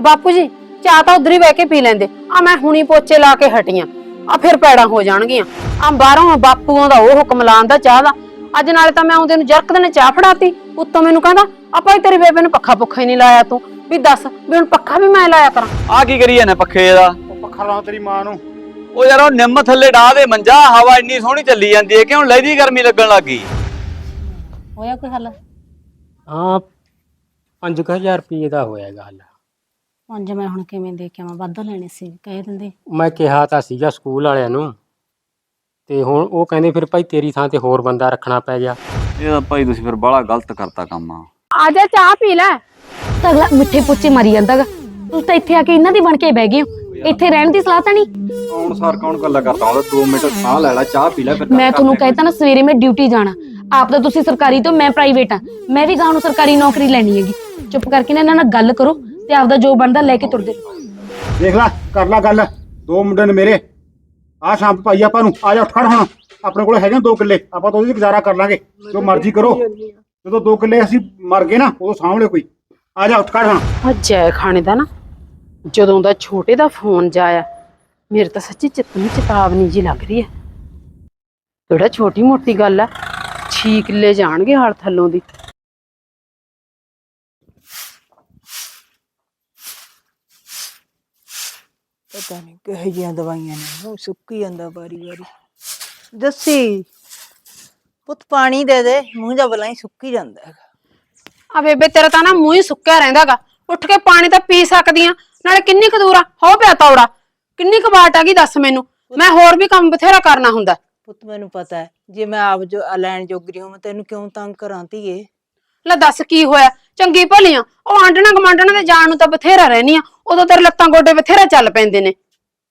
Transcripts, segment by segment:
ਬਾਪੂ ਜੀ ਚਾਹ ਤਾਂ ਉਧਰ ਹੀ ਬਹਿ ਕੇ ਪੀ ਲੈਂਦੇ। ਆ ਮੈਂ ਹੁਣੀ ਪੋਚੇ ਲਾ ਕੇ ਹਟੀਆਂ। ਆ ਫਿਰ ਪੈੜਾਂ ਹੋ ਜਾਣਗੀਆਂ। ਆ ਬਾਹਰੋਂ ਬਾਪੂ ਆਉਂਦਾ ਉਹ ਹੁਕਮ ਲਾਉਂਦਾ ਚਾਹ ਦਾ। ਅੱਜ ਨਾਲੇ ਤਾਂ ਮੈਂ ਆਉਂਦੇ ਨੂੰ ਜਰਕ ਨੇ ਚਾਹ ਫੜਾਤੀ। ਉੱਤੋਂ ਮੈਨੂੰ ਕਹਿੰਦਾ ਆਪਾਂ ਤੇਰੀ ਬੇਬੇ ਨੂੰ ਪੱਖਾ ਪੁੱਖਾ ਹੀ ਨਹੀਂ ਲਾਇਆ ਤੂੰ। ਵੀ ਦੱਸ ਵੀ ਹੁਣ ਪੱਖਾ ਵੀ ਮੈਂ ਲਾਇਆ ਕਰਾਂ? ਆ ਕੀ ਕਰੀ ਜਾਂਦੇ ਪੱਖੇ ਦਾ? ਉਹ ਪੱਖਾ ਲਾਉਂ ਤੇਰੀ ਮਾਂ ਨੂੰ। ਉਹ ਯਾਰ ਉਹ ਨਿੰਮ ਥੱਲੇ ਢਾ ਦੇ ਮੰਜਾ ਹਵਾ ਇੰਨੀ ਸੋਹਣੀ ਚੱਲੀ ਜਾਂਦੀ ਹੈ ਕਿਉਂ ਲੈਦੀ ਗਰਮੀ ਲੱਗਣ ਲੱਗੀ ਹੋਇਆ ਕੋਈ ਹੱਲ? ਹਾਂ 5000 ਰੁਪਏ ਦਾ ਹੋਏਗਾ ਹੱਲ। ਪੰਜ ਮੈਂ ਹੁਣ ਕਿਵੇਂ ਦੇ ਕੇ ਆਵਾਂ? ਵੱਧ ਲੈਣੇ ਸੀ ਕਹਿ ਦਿੰਦੇ। ਮੈਂ ਕਿਹਾ ਤਾਂ ਸੀਗਾ ਸਕੂਲ ਵਾਲਿਆਂ ਨੂੰ ਤੇ ਹੁਣ ਉਹ ਕਹਿੰਦੇ ਫਿਰ ਭਾਈ ਤੇਰੀ ਥਾਂ ਤੇ ਹੋਰ ਬੰਦਾ ਰੱਖਣਾ ਪੈ ਗਿਆ। ਇਹ ਤਾਂ ਭਾਈ ਤੁਸੀਂ ਫਿਰ ਬੜਾ ਗਲਤ ਕਰਤਾ ਕੰਮ ਆ। ਆ ਜਾ ਚਾਹ ਪੀ ਲੈ। ਤਾਂ ਅਗਲਾ ਮਿੱਠੇ ਪੁੱਚੇ ਮਾਰੀ ਜਾਂਦਾਗਾ। ਤੁਸੀਂ ਤਾਂ ਇੱਥੇ ਆ ਕੇ ਇਹਨਾਂ ਦੀ ਬਣ ਕੇ ਬਹਿ ਗਏ ਹੋ ਇੱਥੇ ਰਹਿਣ ਦੀ ਸਲਾਹ ਤਾਂ ਨਹੀਂ। ਕੌਣ ਸਾਰ ਕੌਣ ਗੱਲਾਂ ਕਰਦਾ ਹੁੰਦਾ 2 ਮਿੰਟ ਸਾਹ ਲੈ ਲੈ ਚਾਹ ਪੀ ਲੈ ਫਿਰ ਮੈਂ ਤੁਹਾਨੂੰ ਕਹਿਤਾ ਨਾ ਸਵੇਰੇ ਮੈਂ ਡਿਊਟੀ ਜਾਣਾ। ਆਪ ਤਾਂ ਤੁਸੀਂ ਸਰਕਾਰੀ ਤੋਂ ਮੈਂ ਪ੍ਰਾਈਵੇਟ ਆ। ਮੈਂ ਵੀ ਗਾਂ ਨੂੰ ਸਰਕਾਰੀ ਨੌਕਰੀ ਲੈਣੀ ਹੈਗੀ। ਚੁੱਪ ਕਰਕੇ ਨਾ ਇਹਨਾਂ ਨਾਲ ਗੱਲ ਕਰੋ। ਤੇ ਆਪਦਾ ਜੋ ਬਣਦਾ ਲੈ ਕੇ ਤੁਰਦੇ ਰਹੋ। ਦੇਖ ਲੈ ਕਰ ਲੈ ਗੱਲ। ਦੋ ਮੁੰਡੇ ਨੇ ਮੇਰੇ। ਆ ਸ਼ਾਮ ਭਾਈ ਆਪਾਂ ਨੂੰ। ਆ ਜਾ ਉੱਠ ਖੜ ਹੁਣ। ਆਪਣੇ ਕੋਲ ਹੈਗੇ 2 ਕਿੱਲੇ। ਆਪਾਂ ਤਾਂ ਉਹਦੀ ਗੁਜ਼ਾਰਾ ਕਰ ਲਾਂਗੇ। ਜੋ ਮਰਜ਼ੀ ਕਰੋ। ਜਦੋਂ 2 ਕਿੱਲੇ ਅਸੀਂ ਮਰ ਗਏ ਨਾ ਉਦੋਂ ਸਾਂਭ ਲਿਓ ਕੋਈ। ਆ ਜਾ ਉੱਠ ਖੜ ਹੁਣ ਜੈ ਖਾਣੇ ਦਾ ਨਾ ਜਦੋਂ ਦਾ ਛੋਟੇ ਦਾ ਫੋਨ ਜਾਇਆ ਮੇਰੇ ਤਾਂ ਸੱਚੀ ਚਿੱਤ ਨੂੰ ਚੇਤਾਵਨੀ ਜੀ ਲੱਗ ਰਹੀ ਹੈ। ਕਿਹੜਾ ਛੋਟੀ ਮੋਟੀ ਗੱਲ ਆ? 6 ਕਿੱਲੇ ਜਾਣਗੇ ਹਾਲ ਥੱਲੋਂ ਦੀ। ਪਤਾ ਨਹੀਂ ਕਿਹੋ ਜਿਹੀਆਂ ਦਵਾਈਆਂ ਨੇ ਉਹ ਸੁੱਕੀ ਜਾਂਦਾ ਵਾਰੀ ਵਾਰੀ। ਦੱਸੀ ਪੁੱਤ ਪਾਣੀ ਦੇ ਦੇ ਮੂੰਹ ਦਾ ਬਲਾਂ ਹੀ ਸੁੱਕੀ ਜਾਂਦਾ ਹੈਗਾ। ਆ ਬੇਬੇ ਤੇਰਾ ਤਾਂ ਨਾ ਮੂੰਹ ਹੀ ਸੁੱਕਿਆ ਰਹਿੰਦਾਗਾ ਉੱਠ ਕੇ ਪਾਣੀ ਤਾਂ ਪੀ ਸਕਦੀ ਆ ਨਾਲੇ ਕਿੰਨੀ ਕੁ ਦੂਰ ਆ? ਹੋ ਪਿਆ ਤੌੜਾ। ਕਿੰਨੀ ਕੁ ਬਾਟ ਆ ਗਈ ਦੱਸ ਮੈਨੂੰ? ਮੈਂ ਹੋਰ ਵੀ ਕੰਮ ਬਥੇਰਾ ਕਰਨਾ ਹੁੰਦਾ। ਪੁੱਤ ਮੈਨੂੰ ਪਤਾ ਹੈ ਜੇ ਮੈਂ ਆਪ ਜੋ ਲੈਣ ਜੋਗਰੀ ਹਾਂ ਮੈਂ ਤੈਨੂੰ ਕਿਉਂ ਤੰਗ ਕਰਾਂ ਧੀਏ? ਲੈ ਦੱਸ ਕੀ ਹੋਇਆ? ਚੰਗੀ ਭਲੀਆਂ ਉਹ ਆਂਡਣਾ ਗਮਾਂਡਣਾ ਦੇ ਜਾਣ ਨੂੰ ਤਾਂ ਬਥੇਰਾ ਰਹਿਨੀ ਆ। ਉਦੋਂ ਤੇਰੇ ਲੱਤਾਂ ਗੋਡੇ ਬਥੇਰਾ ਚੱਲ ਪੈਂਦੇ ਨੇ।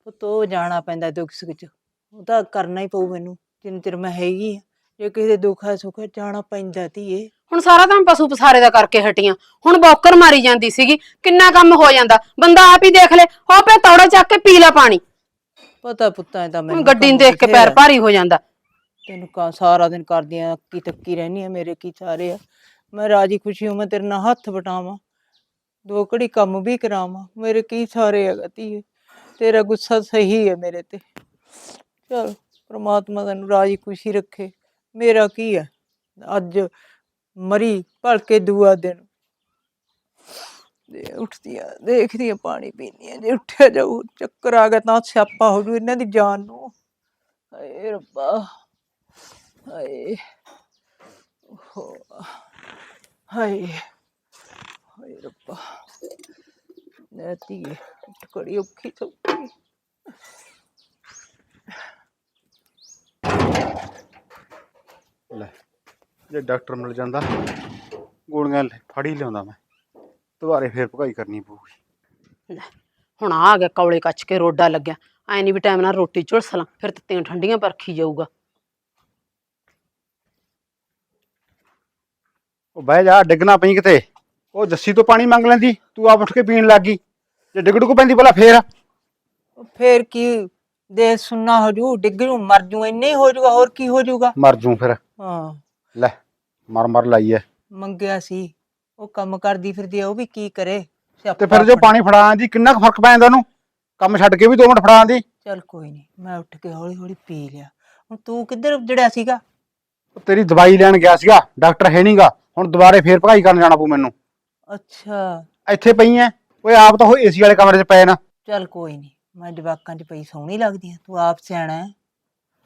ਪੁੱਤ ਉਹ ਜਾਣਾ ਪੈਂਦਾ ਦੁੱਖ ਸੁੱਖ ਚ। ਉਹ ਤਾਂ ਕਰਨਾ ਹੀ ਪਊ ਮੈਨੂੰ ਜਿੰਨ ਚਿਰ ਮੈਂ ਹੈਗੀ ਆ। ਜੇ ਕਿਸੇ ਦੇ ਦੁੱਖ ਸੁੱਖ ਜਾਣਾ ਪੈਂਦਾ ਧੀਏ। ਹੁਣ ਸਾਰਾ ਤਾਂ ਪਸ਼ੂ ਪਸਾਰੇ ਦਾ ਕਰਕੇ ਹਟੀਆਂ। ਹੁਣ ਬੌਕਰ ਮਾਰੀ ਜਾਂਦੀ ਸੀਗੀ ਕਿੰਨਾ ਕੰਮ ਹੋ ਜਾਂਦਾ। ਬੰਦਾ ਆਪ ਹੀ ਦੇਖ ਲੈ ਹੋ ਪਿਆ ਤੌੜਾ ਚੱਕ ਕੇ ਪੀ ਲੈ ਪਾਣੀ। ਪਤਾ ਪੁੱਤਾਂ ਦਾ ਹੁਣ ਮੈਨੂੰ ਗੱਡੀ ਨੂੰ ਕੰਮ ਦੇਖ ਕੇ ਪੈਰ ਬਥੇਰਾ। ਭਾਰੀ ਹੋ ਜਾਂਦਾ। ਤੈਨੂੰ ਕਾ ਸਾਰਾ ਦਿਨ ਕਰਦੀਆਂ ਕੀ ਤੱਕੀ ਰਹਿਨੀ ਆ ਮੇਰੇ ਕੀ ਚਾਰੇ ਆ। ਮੈਂ ਰਾਜੀ ਖੁਸ਼ੀ ਹਾਂ ਮੈਂ ਤੇਰੇ ਨਾਲ ਹੱਥ ਵਟਾਵਾਂ, ਦੋ ਘੜੀ ਕੰਮ ਵੀ ਕਰਾਵਾਂ, ਮੇਰੇ ਕੀ ਸਾਰੇ ਹੈਗਾ ਧੀਏ, ਤੇਰਾ ਗੁੱਸਾ ਸਹੀ ਹੈ ਮੇਰੇ ਤੇ। ਚਲ ਪ੍ਰਮਾਤਮਾ ਤੈਨੂੰ ਰਾਜੀ ਖੁਸ਼ੀ ਰੱਖੇ, ਮੇਰਾ ਕੀ ਹੈ? ਅੱਜ ਮਰੀ ਭਲਕੇ ਦੂਆ ਦਿਨ। ਦੇ ਉੱਠਦੀ ਆ ਦੇਖਦੀ ਆ ਪਾਣੀ ਪੀਂਦੀ ਆ ਜੇ ਉੱਠਿਆ ਜਾਊ, ਚੱਕਰ ਆ ਗਿਆ ਤਾਂ ਸਿਆਪਾ ਹੋ ਜੂ ਇਹਨਾਂ ਦੀ ਜਾਨ ਨੂੰ। ਹਾਏ ਰੱਬਾ, ਹਾਏ, ਓਹੋ। ਹਾਏ ਹਾਏ ਰੱਬਾ। ਨਤੀ ਟਕੜੀ ਔਖੀ ਸੌਖੀ ਲੈ ਜੇ ਡਾਕਟਰ ਮਿਲ ਜਾਂਦਾ ਗੋਲੀਆਂ ਲੈ- ਫੜ ਹੀ ਲਿਆਉਂਦਾ ਮੈਂ। ਦੁਬਾਰੇ ਫੇਰ ਭਗਾਈ ਕਰਨੀ ਪਊਗੀ। ਹੁਣ ਆ ਗਿਆ ਕੌਲੇ ਕੱਚ ਕੇ ਰੋਡਾ ਲੱਗਿਆ। ਐ ਨਹੀਂ ਵੀ ਟਾਈਮ ਨਾਲ ਰੋਟੀ ਝੁਲਸ ਲਾਂ ਫਿਰ ਤੱਤੀਆਂ ਠੰਡੀਆਂ ਪਰਖੀ ਜਾਊਗਾ। ਉਹ ਬਹਿ ਜਾ ਡਿੱਗਣਾ ਪਈ ਕਿਤੇ। ਉਹ ਜੱਸੀ ਤੋਂ ਪਾਣੀ ਮੰਗ ਲੈਂਦੀ ਤੂੰ ਆਪ ਉੱਠ ਕੇ ਪੀਣ ਲੱਗ ਗਈ। ਜੇ ਡਿੱਗ ਡੁੱਗ ਪੈਂਦੀ ਭਲਾ ਫੇਰ। ਫੇਰ ਕੀ ਦੇ ਸੁਣਨਾ ਹੋ ਜੂ ਡਿੱਗ ਜੂ ਮਰ ਜੂ ਇੰਨੇ ਹੀ ਹੋ ਜੂਗਾ ਹੋਰ ਕੀ ਹੋ ਜੂਗਾ? ਮਰ ਜੂ ਫਿਰ। ਹਾਂ। ਲੈ ਮਰ ਮਰ ਲਾਈ ਐ। ਮੰਗਿਆ ਸੀ ਉਹ ਕੰਮ ਕਰਦੀ ਫਿਰਦੀ ਆ ਉਹ ਵੀ ਕੀ ਕਰੇ? ਤੇ ਫਿਰ ਜੋ ਪਾਣੀ ਫੜਾਉਣ ਦੀ ਕਿੰਨਾ ਕੁ ਫ਼ਰਕ ਪੈ ਜਾਂਦਾ ਉਹਨੂੰ? ਕੰਮ ਛੱਡ ਕੇ ਵੀ 2 ਮਿੰਟ ਫੜਾਉਣ ਦੀ ਚੱਲ ਕੋਈ ਨਹੀਂ ਮੈਂ ਉੱਠ ਕੇ ਹੌਲੀ ਹੌਲੀ ਪੀ ਲਿਆ। ਹੁਣ ਤੂੰ ਕਿੱਧਰ ਜੜਿਆ ਸੀਗਾ? ਤੇਰੀ ਦਵਾਈ ਲੈਣ ਗਿਆ ਸੀਗਾ ਡਾਕਟਰ ਹੈ ਨਹੀਂਗਾ ਹੁਣ ਦੁਬਾਰੇ ਫੇਰ ਭਗਾਈ ਕਰਨ ਜਾਣਾ ਪਊ ਮੈਨੂੰ। ਅੱਛਾ। ਇੱਥੇ ਪਈ ਐ ਓਏ ਆਪ ਤਾਂ ਉਹ ਏਸੀ ਵਾਲੇ ਕਮਰੇ 'ਚ ਪਏ ਨਾ। ਚੱਲ ਕੋਈ ਨਹੀਂ ਮੈਂ ਜਵਾਕਾਂ 'ਚ ਪਈ ਸੋਹਣੀ ਲੱਗਦੀ ਆ ਤੂੰ ਆਪ ਸਿਆਣਾ ਹੈ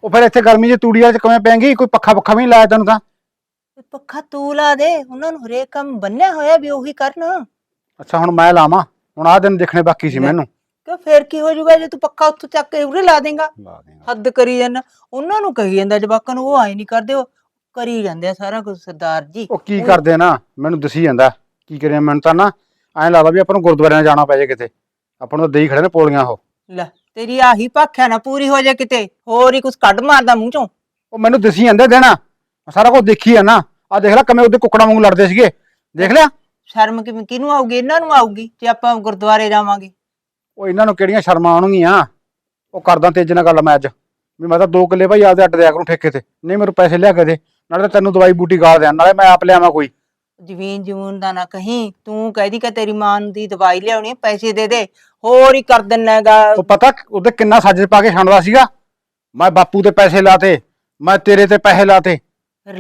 ਉਹ ਫਿਰ ਇੱਥੇ ਗਰਮੀ 'ਚ ਤੂੜੀ ਵਾਲੇ 'ਚ ਕਿਵੇਂ ਪੈਂਗੀ ਕੋਈ ਪੱਖਾ ਪੱਖਾ ਵੀ ਨਹੀਂ ਲਾਇਆ ਤੈਨੂੰ ਤਾਂ? ਤੇ ਪੱਖਾ ਤੂੰ ਲਾ ਦੇ ਉਹਨਾਂ ਨੂੰ ਹਰੇਕ ਕੰਮ ਬੰਨਿਆ ਹੋਇਆ ਵੀ ਉਹੀ ਕਰਨ। ਅੱਛਾ ਹੁਣ ਮੈਂ ਲਾਵਾਂ ਹੁਣ ਆਹ ਦਿਨ ਦੇਖਣੇ ਬਾਕੀ ਸੀ। ਮੈਨੂੰ। ਕਿ ਫੇਰ ਕੀ ਹੋ ਜਾਊਗਾ? ਜੇ ਤੂੰ ਪੱਖਾ ਉੱਥੋਂ ਚੱਕ ਕੇ ਉਰੇ ਲਾ ਦੇਂਗਾ। ਲਾ ਦੇਗਾ। ਹੱਦ ਕਰੀ ਜਾਂਦਾ। ਉਹਨਾਂ ਨੂੰ ਕਹੀ ਜਾਂਦਾ ਜਵਾਕਾਂ ਨੂੰ ਉਹ ਆਏ ਨਹੀਂ ਕਰਦੇ ਉਹ ਕਰੀ ਜਾਂਦੇ ਆ ਸਾਰਾ ਕੁਝ ਸਰਦਾਰ ਜੀ। ਉਹ ਕੀ ਕਰਦੇ ਨਾ ਮੈਨੂੰ ਦਸੀ ਜਾਂਦਾ। ਕੀ ਕਰਿਆ ਮੈਨੂੰ ਤਾਂ ਨਾ ਐਂ ਲੱਗਦਾ ਵੀ ਆਪਾਂ ਨੂੰ ਗੁਰਦੁਆਰਿਆਂ ਜਾਣਾ ਪੈ ਜਾਏ ਕਿਤੇ। ਆਪਾਂ ਨੂੰ ਤਾਂ ਦੇਈ ਖੜੇ ਨੇ ਪੋਲੀਆਂ ਉਹ। ਲੈ ਤੇਰੀ ਆਹੀ ਭਾਖਿਆ ਨਾ ਪੂਰੀ ਹੋ ਜਾ ਕਿਤੇ। ਹੋਰ ਹੀ ਕੁਝ ਕੱਢ ਮਾਰਦਾ ਮੂੰਹ ਚੋਂ। ਉਹ ਮੈਨੂੰ ਦਸੀ ਜਾਂਦਾ ਦੇਣਾ ਮੈਂ ਸਾਰਾ ਕੁਝ ਦੇਖੀ ਆ ਨਾ ਆ ਦੇਖ ਲੈ ਕਿਵੇਂ ਉਹਦੇ ਕੁੱਕੜਾਂ ਵਾਂਗੂ ਲੜਦੇ ਸੀਗੇ। ਦੇਖ ਲਿਆ। ਸ਼ਰਮ ਕਿਵੇਂ ਕਿਹਨੂੰ ਆਊਗੀ? ਇਹਨਾਂ ਨੂੰ ਆਊਗੀ ਜੇ ਆਪਾਂ ਗੁਰਦੁਆਰੇ ਜਾਵਾਂਗੇ। ਉਹ ਇਹਨਾਂ ਨੂੰ ਕਿਹੜੀਆਂ ਸ਼ਰਮਾਂ ਆਉਣਗੀਆਂ? ਉਹ ਕਰਦਾ ਤੇਜ ਨਾਲ ਗੱਲ ਮੈਂ ਅੱਜ। ਵੀ ਮੈਂ ਤਾਂ 2 ਕਿੱਲੇ ਭਾਈ ਆਪਦੇ ਅੱਡ ਦਿਆ ਕਰੂੰ ਠੇਕੇ ਤੇ। ਨਹੀਂ ਮੈਨੂੰ ਪੈਸੇ ਲਿਆ ਕੇ ਦੇ। ਨਾਲੇ ਤਾਂ ਤੈਨੂੰ ਦਵਾਈ ਬੂਟੀ ਗਾਲ ਦਿਆਂ ਨਾਲੇ ਮੈਂ ਆਪ ਲਿਆਵਾਂ ਕੋਈ। ਜ਼ਮੀਨ ਜਮੂਨ ਦਾ ਨਾ ਕਹੀਂ। ਤੂੰ ਕਹਿਦੀ ਕਿ ਤੇਰੀ ਮਾਂ ਦੀ ਦਵਾਈ ਲਿਆਉਣੀ ਹੈ, ਪੈਸੇ ਦੇ ਦੇ। ਹੋਰ ਹੀ ਕਰ ਦਿੰਨਾਗਾ। ਉਹ ਪਤਾ ਉਹਦੇ ਕਿੰਨਾ ਸੱਜ ਪਾ ਕੇ ਛੱਡਦਾ ਸੀਗਾ? ਮੈਂ ਬਾਪੂ ਤੇ ਪੈਸੇ ਲਾਤੇ। ਮੈਂ ਤੇਰੇ ਤੇ ਪੈਸੇ ਲਾਤੇ।